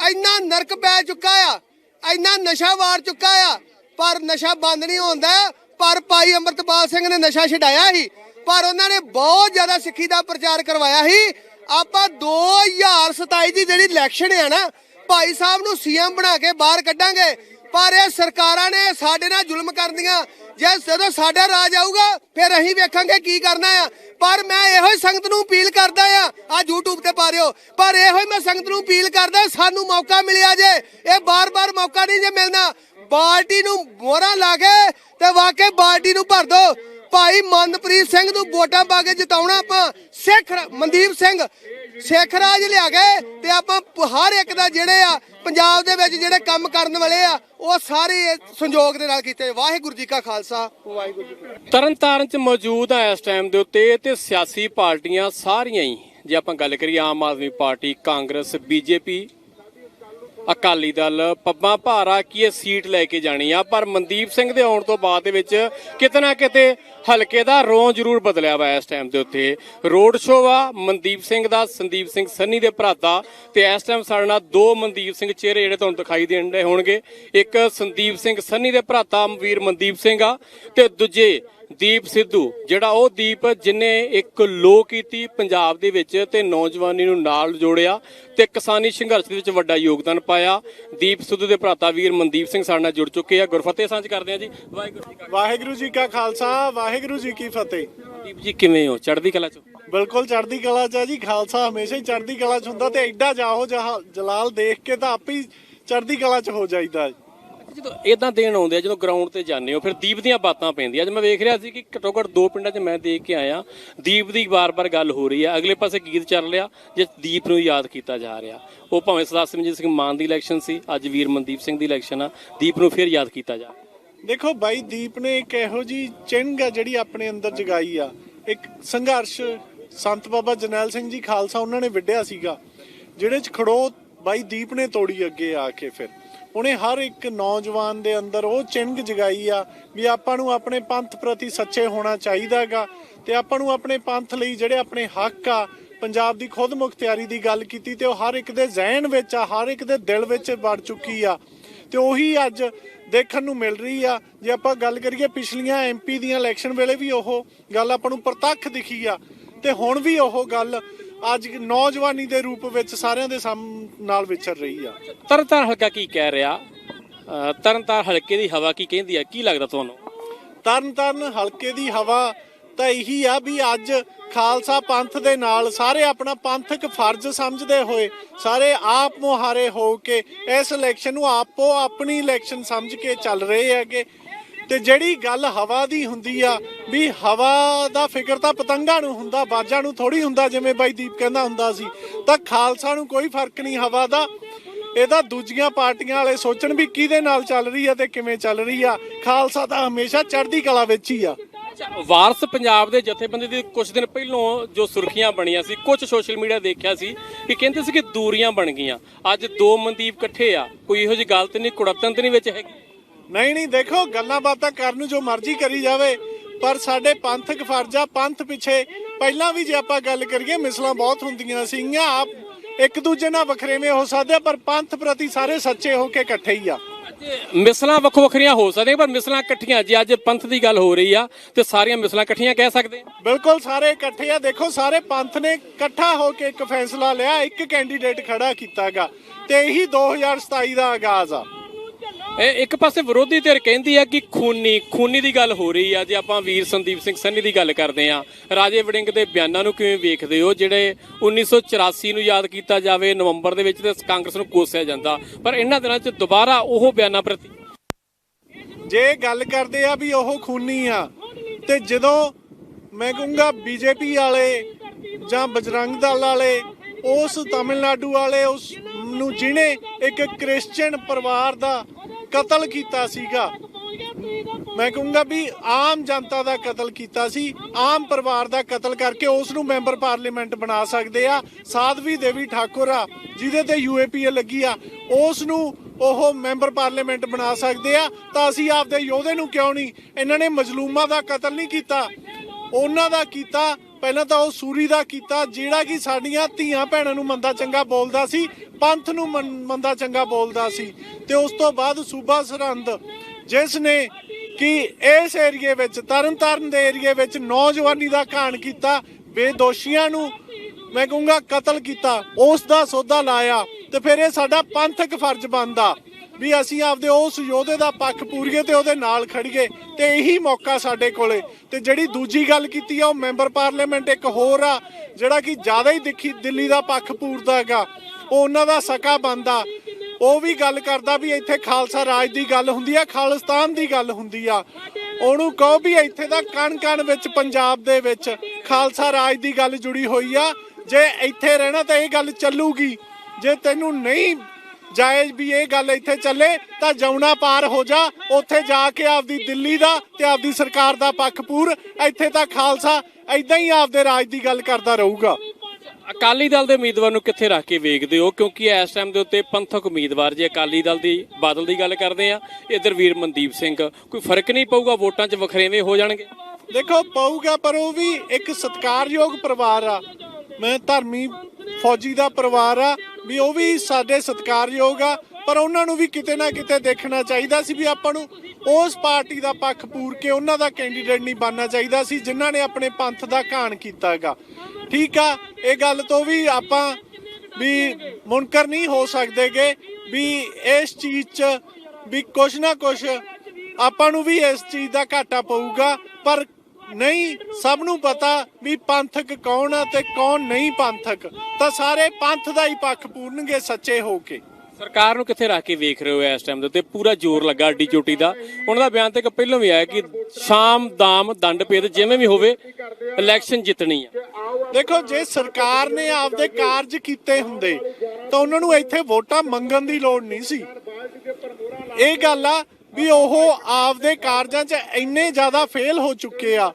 ਇੰਨਾ ਨਰਕ ਪੈ ਚੁੱਕਾ ਆ, ਇੰਨਾ ਨਸ਼ਾ ਵਾਰ ਚੁੱਕਾ ਆ। ਪਰ ਨਸ਼ਾ ਬੰਦ ਨਹੀਂ ਹੁੰਦਾ, ਪਰ ਭਾਈ ਅੰਮ੍ਰਿਤਪਾਲ ਸਿੰਘ ਨੇ ਨਸ਼ਾ ਛਡਾਇਆ ਸੀ। ਪਰ ਉਹਨਾਂ ਨੇ ਬਹੁਤ ਜ਼ਿਆਦਾ ਸਿੱਖੀ ਦਾ ਪ੍ਰਚਾਰ ਕਰਵਾਇਆ ਸੀ। ਆਪਾਂ 2027 ਦੀ ਜਿਹੜੀ ਇਲੈਕਸ਼ਨ ਹੈ ਨਾ, ਭਾਈ ਸਾਹਿਬ ਨੂੰ ਸੀਐਮ ਬਣਾ ਕੇ ਬਾਹਰ ਕੱਢਾਂਗੇ। ਪਰ ਇਹ ਸਰਕਾਰਾਂ ਨੇ ਸਾਡੇ ਨਾਲ ਜ਼ੁਲਮ ਕਰਦੀਆਂ ਜੇ ਜਦੋਂ ਸਾਡਾ ਰਾਜ ਆਊਗਾ, ਫਿਰ ਅਸੀਂ ਵੇਖਾਂਗੇ ਕੀ ਕਰਨਾ ਆ। ਪਰ ਮੈਂ ਇਹੋ ਹੀ ਸੰਗਤ ਨੂੰ ਅਪੀਲ ਕਰਦਾ ਆ ਆ YouTube ਤੇ ਪਾ ਰਿਓ ਪਰ ਇਹੋ ਹੀ ਮੈਂ ਸੰਗਤ ਨੂੰ ਅਪੀਲ ਕਰਦਾ, ਸਾਨੂੰ ਮੌਕਾ ਮਿਲਿਆ ਜੇ। ਇਹ ਬਾਰ-ਬਾਰ ਮੌਕਾ ਨਹੀਂ ਜੇ ਮਿਲਣਾ। ਬਾਲਟੀ ਨੂੰ ਮੋਹਰਾਂ ਲਾ ਕੇ ਤੇ ਵਾਕੇ ਬਾਲਟੀ ਨੂੰ ਭਰ ਦੋ ਭਾਈ ਮਨਪ੍ਰੀਤ ਸਿੰਘ ਨੂੰ ਵੋਟਾਂ ਪਾ ਕੇ ਜਿਤਾਉਣਾ ਆਪਾਂ ਸਿੱਖ ਮਨਦੀਪ ਸਿੰਘ। ਸਿੱਖ ਰਾਜ ਲਿਆ ਗਏ ਤੇ ਆਪਾਂ ਹਰ ਇੱਕ ਦਾ ਜਿਹੜੇ ਆ, ਪੰਜਾਬ ਦੇ ਵਿੱਚ ਜਿਹੜੇ ਕੰਮ ਕਰਨ ਵਾਲੇ ਆ, ਉਹ ਸਾਰੇ ਸੰਯੋਗ ਦੇ ਨਾਲ ਕੀਤੇ। ਵਾਹਿਗੁਰੂ ਜੀ ਕਾ ਖਾਲਸਾ। ਵਾਹਿਗੁਰੂ ਜੀ ਕੀ ਫਤਿਹ। ਤਰਨਤਾਰਨ ਚ ਮੌਜੂਦ ਆ ਇਸ ਟਾਈਮ ਦੇ ਉੱਤੇ ਤੇ ਸਿਆਸੀ ਪਾਰਟੀਆਂ ਸਾਰੀਆਂ ਹੀ। ਜੇ ਆਪਾਂ ਗੱਲ ਕਰੀਏ ਆਮ ਆਦਮੀ ਪਾਰਟੀ, ਕਾਂਗਰਸ, ਬੀਜੇਪੀ ਅਕਾਲੀ ਦਲ, ਪੱਬਾਂ ਭਾਰਾ, ਕੀ ਇਹ ਸੀਟ ਲੈ ਕੇ ਜਾਣੀ ਆ? ਪਰ ਮਨਦੀਪ ਸਿੰਘ ਦੇ ਆਉਣ ਤੋਂ ਬਾਅਦ ਦੇ ਵਿੱਚ ਕਿਤੇ ਨਾ ਕਿਤੇ ਹਲਕੇ ਦਾ ਰੋਂ ਜ਼ਰੂਰ ਬਦਲਿਆ ਵਾ ਇਸ ਟਾਈਮ ਦੇ ਉੱਤੇ। ਰੋਡ ਸ਼ੋਅ ਵਾ ਮਨਦੀਪ ਸਿੰਘ ਦਾ, ਸੰਦੀਪ ਸਿੰਘ ਸੰਨੀ ਦੇ ਭਰਾਤਾ ਤੇ ਇਸ ਟਾਈਮ ਸਾਡੇ ਨਾਲ ਦੋ ਮਨਦੀਪ ਸਿੰਘ ਚਿਹਰੇ ਜਿਹੜੇ ਤੁਹਾਨੂੰ ਦਿਖਾਈ ਦੇਣ ਦੇ ਹੋਣਗੇ। ਇੱਕ ਸੰਦੀਪ ਸਿੰਘ ਸੰਨੀ ਦੇ ਭਰਾਤਾ ਵੀਰ ਮਨਦੀਪ ਸਿੰਘ ਆ, ਤੇ ਦੂਜੇ ਦੀਪ ਸਿੱਧੂ ਜਿਹੜਾ ਉਹ ਦੀਪ ਜਿਨੇ ਇੱਕ ਲੋ ਕੀਤੀ ਪੰਜਾਬ ਦੇ ਵਿੱਚ ਤੇ ਨੌਜਵਾਨੀ ਨੂੰ ਨਾਲ ਜੋੜਿਆ ਤੇ ਕਿਸਾਨੀ ਸੰਘਰਸ਼ ਦੇ ਵਿੱਚ ਵੱਡਾ ਯੋਗਦਾਨ ਪਾਇਆ। ਦੀਪ ਸਿੱਧੂ ਦੇ ਭਰਾਤਾ ਵੀਰ ਮਨਦੀਪ ਸਿੰਘ ਸਾਡੇ ਨਾਲ ਜੁੜ ਚੁੱਕੇ ਆ। ਗੁਰਫਤਿਹ ਸਾਂਝ ਕਰਦੇ ਆ ਜੀ। ਵਾਹਿਗੁਰੂ ਜੀ ਕਾ ਵਾਹਿਗੁਰੂ ਜੀ ਕਾ ਖਾਲਸਾ ਵਾਹਿਗੁਰੂ ਜੀ ਕੀ ਫਤਿਹ। ਦੀਪ ਜੀ ਕਿਵੇਂ ਹੋ? ਚੜ੍ਹਦੀ ਕਲਾ ਚ ਬਿਲਕੁਲ ਚੜ੍ਹਦੀ ਕਲਾ ਚ ਆ ਜੀ। ਖਾਲਸਾ ਹਮੇਸ਼ਾ ਹੀ ਚੜ੍ਹਦੀ ਕਲਾ ਚ ਹੁੰਦਾ ਤੇ ਐਡਾ ਜਾਹੋ ਜਹਾ ਜਲਾਲ ਦੇਖ ਕੇ ਤਾਂ ਆਪੇ ਹੀ ਚੜ੍ਹਦੀ ਕਲਾ ਚ ਹੋ ਜਾਈਦਾ ਜਦੋਂ ਇਦਾਂ ਦੇਣ ਆਉਂਦੇ ਆ, ਜਦੋਂ ਗਰਾਊਂਡ ਤੇ ਜਾਂਦੇ ਹੋ, ਫਿਰ ਦੀਪ ਦੀਆਂ ਬਾਤਾਂ ਪੈਂਦੀਆਂ। ਅੱਜ ਮੈਂ ਵੇਖ ਰਿਹਾ ਸੀ ਕਿ ਘੱਟੋ ਘੱਟ ਦੋ ਪਿੰਡਾਂ 'ਚ ਮੈਂ ਦੇਖ ਕੇ ਆਇਆ, ਦੀਪ ਦੀ ਵਾਰ-ਵਾਰ ਗੱਲ ਹੋ ਰਹੀ ਆ। ਅਗਲੇ ਪਾਸੇ ਗੀਤ ਚੱਲ ਰਿਹਾ, ਜੇ ਦੀਪ ਨੂੰ ਯਾਦ ਕੀਤਾ ਜਾ ਰਿਹਾ। ਉਹ ਭਾਵੇਂ ਸਰਦਾਰ ਸਿਮਰਜੀਤ ਸਿੰਘ ਮਾਨ ਦੀ ਇਲੈਕਸ਼ਨ ਸੀ, ਅੱਜ ਵੀਰ ਮਨਦੀਪ ਸਿੰਘ ਦੀ ਇਲੈਕਸ਼ਨ ਆ। ਦੀਪ ਨੂੰ ਫਿਰ ਯਾਦ ਕੀਤਾ ਜਾ ਦੇਖੋ ਬਾਈ, ਦੀਪ ਨੇ ਇੱਕ ਇਹੋ ਜੀ ਚਿੰਗ ਆ ਜਿਹੜੀ ਆਪਣੇ ਅੰਦਰ ਜਗਾਈ ਆ। ਇੱਕ ਸੰਘਰਸ਼, ਸੰਤ ਬਾਬਾ ਜਰਨੈਲ ਸਿੰਘ ਜੀ ਖਾਲਸਾ ਉਹਨਾਂ ਨੇ ਵਿੱਢਿਆ ਸੀਗਾ ਜਿਹੜੇ ਚ ਖੜੋ ਬਾਈ, ਦੀਪ ਨੇ ਤੋੜੀ ਅੱਗੇ ਆ ਕੇ ਫਿਰ। ਉਹਨੇ ਹਰ ਇੱਕ ਨੌਜਵਾਨ ਦੇ ਅੰਦਰ ਉਹ ਚਿੰਗ ਜਗਾਈ ਆ ਵੀ ਆਪਾਂ ਨੂੰ ਆਪਣੇ ਪੰਥ ਪ੍ਰਤੀ ਸੱਚੇ ਹੋਣਾ ਚਾਹੀਦਾਗਾ ਤੇ ਆਪਾਂ ਨੂੰ ਆਪਣੇ ਪੰਥ ਲਈ ਜਿਹੜੇ ਆਪਣੇ ਹੱਕ ਆ, ਪੰਜਾਬ ਦੀ ਖੁਦ ਮੁਖਤਿਆਰੀ ਦੀ ਗੱਲ ਕੀਤੀ ਤੇ ਉਹ ਹਰ ਇੱਕ ਦੇ ਜ਼ਿਹਨ ਵਿੱਚ ਆ, ਹਰ ਇੱਕ ਦੇ ਦਿਲ ਵਿੱਚ ਵੜ ਚੁੱਕੀ ਆ। ਤੇ ਉਹੀ ਅੱਜ ਦੇਖਣ ਨੂੰ ਮਿਲ ਰਹੀ ਆ, ਜੇ ਆਪਾਂ ਗੱਲ ਕਰੀਏ ਪਿਛਲੀਆਂ ਐਮਪੀ ਦੀਆਂ ਇਲੈਕਸ਼ਨ ਵੇਲੇ ਵੀ ਉਹ ਗੱਲ ਆਪਾਂ ਨੂੰ ਪ੍ਰਤੱਖ ਦਿਖੀ ਆ। ਤੇ ਹੁਣ ਵੀ ਉਹ ਗੱਲ ਅੱਜ ਨੌਜਵਾਨੀ ਦੇ ਰੂਪ ਵਿੱਚ ਸਾਰਿਆਂ ਦੇ ਨਾਲ ਵਿਚਰ ਰਹੀ ਆ। ਤਰਨਤਾਰਨ ਹਲਕਾ ਕੀ ਕਹਿ ਰਿਹਾ? ਅਹ ਤਰਨਤਾਰਨ ਹਲਕੇ ਦੀ ਹਵਾ ਕੀ ਕਹਿੰਦੀ ਆ? ਕੀ ਲੱਗਦਾ ਤੁਹਾਨੂੰ? ਤਰਨ ਤਰਨ ਹਲਕੇ ਦੀ ਹਵਾ ਤਾਂ ਇਹੀ ਆ ਵੀ ਅੱਜ ਖਾਲਸਾ ਪੰਥ ਦੇ ਨਾਲ ਸਾਰੇ ਆਪਣਾ ਪੰਥਕ ਫਰਜ਼ ਸਮਝਦੇ ਹੋਏ ਸਾਰੇ ਆਪ ਮੁਹਾਰੇ ਹੋ ਕੇ ਇਸ ਇਲੈਕਸ਼ਨ ਨੂੰ ਆਪੋ ਆਪਣੀ ਇਲੈਕਸ਼ਨ ਸਮਝ ਕੇ ਚੱਲ ਰਹੇ ਹੈਗੇ। ਤੇ ਜਿਹੜੀ ਗੱਲ ਹਵਾ ਦੀ ਹੁੰਦੀ ਆ, ਵੀ ਹਵਾ ਦਾ ਫਿਕਰ ਤਾਂ ਪਤੰਗਾਂ ਨੂੰ ਹੁੰਦਾ, ਬਾਜਾਂ ਨੂੰ ਥੋੜੀ ਹੁੰਦਾ, ਜਿਵੇਂ ਬਾਈ ਦੀਪ ਕਹਿੰਦਾ ਹੁੰਦਾ ਸੀ, ਤਾਂ ਖਾਲਸਾ ਨੂੰ ਕੋਈ ਫ਼ਰਕ ਨਹੀਂ ਹਵਾ ਦਾ। ਇਹਦਾ ਦੂਜੀਆਂ ਪਾਰਟੀਆਂ ਵਾਲੇ ਸੋਚਣ ਵੀ ਕਿਹਦੇ ਨਾਲ ਚੱਲ ਰਹੀ ਆ ਤੇ ਕਿਵੇਂ ਚੱਲ ਰਹੀ ਆ। ਖਾਲਸਾ ਤਾਂ ਹਮੇਸ਼ਾ ਚੜ੍ਹਦੀ ਕਲਾ ਵਿੱਚ ਹੀ ਆ। ਵਾਰਸ ਪੰਜਾਬ ਦੇ ਜਥੇਬੰਦੀ ਦੇ ਕੁਝ ਦਿਨ ਪਹਿਲਾਂ ਜੋ ਸੁਰਖੀਆਂ ਬਣੀਆਂ ਸੀ ਕੁਝ ਸੋਸ਼ਲ ਮੀਡੀਆ ਦੇਖਿਆ ਸੀ ਕਿ ਕਹਿੰਦੇ ਸੀ ਕਿ ਦੂਰੀਆਂ ਬਣ ਗਈਆਂ। ਅੱਜ ਦੋ ਮਨਦੀਪ ਇਕੱਠੇ ਆ, ਕੋਈ ਇਹੋ ਜਿਹੀ ਗੱਲ ਤੇ ਨਹੀਂ ਕੁੜਤਨ ਤੇ ਨਹੀਂ ਵਿੱਚ ਹੈਗੀ। ਨਹੀਂ ਨਹੀਂ ਦੇਖੋ ਗੱਲਾਂ ਬਾਤਾਂ ਕਰਨ ਨੂੰ ਜੋ ਮਰਜ਼ੀ ਕਰੀ ਜਾਵੇ ਪਰ ਸਾਡੇ ਪੰਥਕ ਫਰਜ਼ ਪੰਥ ਪਿੱਛੇ ਪਹਿਲਾਂ ਵੀ ਜੇ ਆਪਾਂ ਗੱਲ ਕਰੀਏ ਮਿਸਲਾਂ ਬਹੁਤ ਹੁੰਦੀਆਂ ਸੀਗੀਆਂ ਆਪ ਇੱਕ ਦੂਜੇ ਨਾਲ ਵਖਰੇਵੇਂ ਹੋ ਸਕਦੇ ਪਰ ਪੰਥ ਪ੍ਰਤੀ ਸਾਰੇ ਸੱਚੇ ਹੋ ਕੇ ਇਕੱਠੇ ਹੀ ਆ। ਮਿਸਲਾਂ ਵੱਖੋ ਵੱਖਰੀਆਂ ਹੋ ਸਕਦੀਆਂ ਪਰ ਮਿਸਲਾਂ ਇਕੱਠੀਆਂ ਜੇ ਅੱਜ ਪੰਥ ਦੀ ਗੱਲ ਹੋ ਰਹੀ ਆ ਤੇ ਸਾਰੀਆਂ ਮਿਸਲਾਂ ਇਕੱਠੀਆਂ ਕਹਿ ਸਕਦੇ ਬਿਲਕੁਲ ਸਾਰੇ ਇਕੱਠੇ ਆ। ਦੇਖੋ ਸਾਰੇ ਪੰਥ ਨੇ ਇਕੱਠਾ ਹੋ ਕੇ ਇੱਕ ਫੈਸਲਾ ਲਿਆ ਇੱਕ ਕੈਂਡੀਡੇਟ ਖੜਾ ਕੀਤਾਗਾ ਤੇ ਇਹੀ 2027 ਦਾ ਆਗਾਜ਼ ਆ। ਇਹ ਇੱਕ ਪਾਸੇ ਵਿਰੋਧੀ ਧਿਰ ਕਹਿੰਦੀ ਆ ਕਿ ਖੂਨੀ ਖੂਨੀ ਦੀ ਗੱਲ ਹੋ ਰਹੀ ਆ। ਜੇ ਆਪਾਂ ਵੀਰ ਸੰਦੀਪ ਸਿੰਘ ਸੰਨੀ ਦੀ ਗੱਲ ਕਰਦੇ ਆ, ਰਾਜੇ ਵੜਿੰਗ ਦੇ ਬਿਆਨਾਂ ਨੂੰ ਕਿਵੇਂ ਵੇਖਦੇ ਹੋ? ਜਿਹੜੇ 1984 ਨੂੰ ਯਾਦ ਕੀਤਾ ਜਾਵੇ, ਨਵੰਬਰ ਦੇ ਵਿੱਚ ਤੇ ਕਾਂਗਰਸ ਨੂੰ ਕੋਸਿਆ ਜਾਂਦਾ। ਪਰ ਇਹਨਾਂ ਦਿਨਾਂ 'ਚ ਦੁਬਾਰਾ ਉਹ ਬਿਆਨਾਂ ਪ੍ਰਤੀ ਜੇ ਗੱਲ ਕਰਦੇ ਆ ਵੀ ਉਹ ਖੂਨੀ ਆ, ਤੇ ਜਦੋਂ ਮੈਂ ਕਹੂੰਗਾ ਬੀਜੇਪੀ ਵਾਲੇ ਜਾਂ ਬਜਰੰਗ ਦਲ ਵਾਲੇ, ਉਸ ਤਾਮਿਲਨਾਡੂ ਵਾਲੇ, ਉਸ ਨੂੰ ਜਿਹਨੇ ਇੱਕ ਕ੍ਰਿਸਚੀਅਨ ਪਰਿਵਾਰ ਦਾ ਕਤਲ ਕੀਤਾ ਸੀਗਾ। ਮੈਂ ਕਹੂੰਗਾ ਵੀ ਆਮ ਜਨਤਾ ਦਾ ਕਤਲ ਕੀਤਾ ਸੀ। ਆਮ ਪਰਿਵਾਰ ਦਾ ਕਤਲ ਕਰਕੇ ਉਸ ਨੂੰ ਮੈਂਬਰ ਪਾਰਲੀਮੈਂਟ ਬਣਾ ਸਕਦੇ ਆ। ਸਾਧਵੀ ਦੇਵੀ ਠਾਕੁਰ ਆ, ਜਿਹਦੇ ਤੇ ਯੂਏਪੀਏ ਲੱਗੀ ਆ ਉਸ ਨੂੰ ਉਹ ਮੈਂਬਰ ਪਾਰਲੀਮੈਂਟ ਬਣਾ ਸਕਦੇ ਆ। ਤਾਂ ਅਸੀਂ ਆਪਦੇ ਯੋਧੇ ਨੂੰ ਕਿਉਂ ਨਹੀਂ? ਇਹਨਾਂ ਨੇ ਮਜਲੂਮਾਂ ਦਾ ਕਤਲ ਨਹੀਂ ਕੀਤਾ। ਉਹਨਾਂ ਦਾ ਕੀਤਾ ਪਹਿਲਾਂ ਤਾਂ ਉਹ ਸੂਰੀ ਦਾ ਕੀਤਾ, ਜਿਹੜਾ ਕਿ ਸਾਡੀਆਂ ਧੀਆਂ ਭੈਣਾਂ ਨੂੰ ਮੰਦਾ ਚੰਗਾ ਬੋਲਦਾ ਸੀ, ਪੰਥ ਨੂੰ ਮੰ- ਮੰਦਾ ਚੰਗਾ ਬੋਲਦਾ ਸੀ। ਤੇ ਉਸ ਤੋਂ ਬਾਅਦ ਸੂਬਾ ਸਰਹੰਦ, ਜਿਸ ਨੇ ਕਿ ਇਸ ਏਰੀਏ ਵਿੱਚ, ਤਰਨਤਾਰਨ ਦੇ ਏਰੀਏ ਵਿੱਚ ਨੌਜਵਾਨੀ ਦਾ ਘਾਣ ਕੀਤਾ, ਬੇਦੋਸ਼ੀਆਂ ਨੂੰ ਮੈਂ ਕਹੂੰਗਾ ਕਤਲ ਕੀਤਾ, ਉਸ ਦਾ ਸੌਦਾ ਲਾਇਆ ਤੇ ਫਿਰ ਇਹ ਸਾਡਾ ਪੰਥਕ ਫਰਜ਼ ਬਣਦਾ। ਵੀ ਅਸੀਂ ਆਪਦੇ ਉਸ ਯੋਧੇ ਦਾ ਪੱਖ ਪੂਰੀਏ ਤੇ ਉਹਦੇ ਨਾਲ ਖੜੀਏ ਤੇ ਇਹੀ ਮੌਕਾ ਸਾਡੇ ਕੋਲੇ। ਤੇ ਜਿਹੜੀ ਦੂਜੀ ਗੱਲ ਕੀਤੀ ਆ, ਉਹ ਮੈਂਬਰ ਪਾਰਲੀਮੈਂਟ ਇੱਕ ਹੋਰ ਆ, ਜਿਹੜਾ ਕਿ ਜ਼ਿਆਦਾ ਹੀ ਦਿੱਖੀ ਦਿੱਲੀ ਦਾ ਪੱਖ ਪੂਰਦਾ ਹੈਗਾ, ਉਹ ਉਹਨਾਂ ਦਾ ਸਕਾ ਬੰਦਾ। ਉਹ ਵੀ ਗੱਲ ਕਰਦਾ ਵੀ ਇੱਥੇ ਖਾਲਸਾ ਰਾਜ ਦੀ ਗੱਲ ਹੁੰਦੀ ਆ, ਖਾਲਿਸਤਾਨ ਦੀ ਗੱਲ ਹੁੰਦੀ ਆ। ਉਹਨੂੰ ਕਹੋ ਵੀ ਇੱਥੇ ਦਾ ਕਣ ਕਣ ਵਿੱਚ ਪੰਜਾਬ ਦੇ ਵਿੱਚ ਖਾਲਸਾ ਰਾਜ ਦੀ ਗੱਲ ਜੁੜੀ ਹੋਈ ਆ। ਜੇ ਇੱਥੇ ਰਹਿਣਾ ਤਾਂ ਇਹ ਗੱਲ ਚੱਲੂਗੀ। ਜੇ ਤੈਨੂੰ ਨਹੀਂ ਜਾਇਜ਼ ਵੀ ਇਹ ਗੱਲ ਇੱਥੇ ਚੱਲੇ ਤਾਂ ਜਮਨਾ ਪਾਰ ਹੋ ਜਾ ਉੱਥੇ ਜਾ ਕੇ ਆਪਦੀ ਦਿੱਲੀ ਦਾ ਤੇ ਆਪਦੀ ਸਰਕਾਰ ਦਾ ਪੱਖ ਪੂਰ ਇੱਥੇ ਤਾਂ ਖਾਲਸਾ ਐਦਾਂ ਹੀ ਆਪਦੇ ਰਾਜ ਦੀ ਗੱਲ ਕਰਦਾ ਰਹੂਗਾ। ਅਕਾਲੀ ਦਲ ਦੇ ਉਮੀਦਵਾਰ ਨੂੰ ਕਿੱਥੇ ਰੱਖ ਕੇ ਵੇਖਦੇ ਹੋ? ਕਿਉਂਕਿ ਇਸ ਟਾਈਮ ਦੇ ਉੱਤੇ ਪੰਥਕ ਉਮੀਦਵਾਰ ਜੇ ਅਕਾਲੀ ਦਲ ਦੀ ਬਾਦਲ ਦੀ ਗੱਲ ਕਰਦੇ ਆ ਇਧਰ ਵੀਰ ਮਨਦੀਪ ਸਿੰਘ ਕੋਈ ਫ਼ਰਕ ਨਹੀਂ ਪਊਗਾ? ਵੋਟਾਂ 'ਚ ਵਖਰੇਵੇਂ ਹੋ ਜਾਣਗੇ। ਦੇਖੋ ਪਊਗਾ ਪਰ ਉਹ ਵੀ ਇੱਕ ਸਤਿਕਾਰਯੋਗ ਪਰਿਵਾਰ ਆ। ਮੈਂ ਧਰਮੀ ਫੌਜੀ ਦਾ ਪਰਿਵਾਰ ਆ। ਵੀ ਉਹ ਵੀ ਸਾਡੇ ਸਤਿਕਾਰਯੋਗ ਆ, ਪਰ ਉਹਨਾਂ ਨੂੰ ਵੀ ਕਿਤੇ ਨਾ ਕਿਤੇ ਦੇਖਣਾ ਚਾਹੀਦਾ ਸੀ ਵੀ ਆਪਾਂ ਨੂੰ ਉਸ ਪਾਰਟੀ ਦਾ ਪੱਖ ਪੂਰ ਕੇ ਉਹਨਾਂ ਦਾ ਕੈਂਡੀਡੇਟ ਨਹੀਂ ਬਣਨਾ ਚਾਹੀਦਾ ਸੀ, ਜਿਨ੍ਹਾਂ ਨੇ ਆਪਣੇ ਪੰਥ ਦਾ ਘਾਣ ਕੀਤਾ ਹੈਗਾ। ਠੀਕ ਆ, ਇਹ ਗੱਲ ਤੋਂ ਵੀ ਆਪਾਂ ਵੀ ਮੁਨਕਰ ਨਹੀਂ ਹੋ ਸਕਦੇਗੇ ਵੀ ਇਸ ਚੀਜ਼ 'ਚ ਵੀ ਕੁਛ ਨਾ ਕੁਛ ਆਪਾਂ ਨੂੰ ਵੀ ਇਸ ਚੀਜ਼ ਦਾ ਘਾਟਾ ਪਊਗਾ, ਪਰ ਨਹੀਂ ਸਭ ਨੂੰ ਪਤਾ ਵੀ ਪੰਥਕ ਕੌਣ ਆ ਤੇ ਕੌਣ ਨਹੀਂ ਪੰਥਕ। ਤਾਂ ਸਾਰੇ ਪੰਥ ਦਾ ਹੀ ਪੱਖ ਪੂਰਨਗੇ ਸੱਚੇ ਹੋ ਕੇ। ਸਰਕਾਰ ਨੂੰ ਕਿੱਥੇ ਰੱਖ ਕੇ ਵੇਖ ਰਹੇ ਹੋ ਇਸ ਟਾਈਮ ਦੇ ਉੱਤੇ? ਪੂਰਾ ਜ਼ੋਰ ਲੱਗਾ ਅੱਡੀ ਚੋਟੀ ਦਾ। ਉਹਨਾਂ ਦਾ ਬਿਆਨ ਤੇ ਇੱਕ ਪਹਿਲਾਂ ਵੀ ਆਇਆ ਕਿ ਸ਼ਾਮ ਦਾਮ ਦੰਡ ਭੇਦ ਜਿਵੇਂ ਵੀ ਹੋਵੇ ਇਲੈਕਸ਼ਨ ਜਿੱਤਣੀ ਆ। ਦੇਖੋ ਜੇ ਸਰਕਾਰ ਨੇ ਆਪਦੇ ਕਾਰਜ ਕੀਤੇ ਹੁੰਦੇ ਤਾਂ ਉਹਨਾਂ ਨੂੰ ਇੱਥੇ ਵੋਟਾਂ ਮੰਗਣ ਦੀ ਲੋੜ ਨਹੀਂ ਸੀ। ਇਹ ਗੱਲ ਆ ਵੀ ਉਹ ਆਪਦੇ ਕਾਰਜਾਂ 'ਚ ਇੰਨੇ ਜ਼ਿਆਦਾ ਫੇਲ ਹੋ ਚੁੱਕੇ ਆ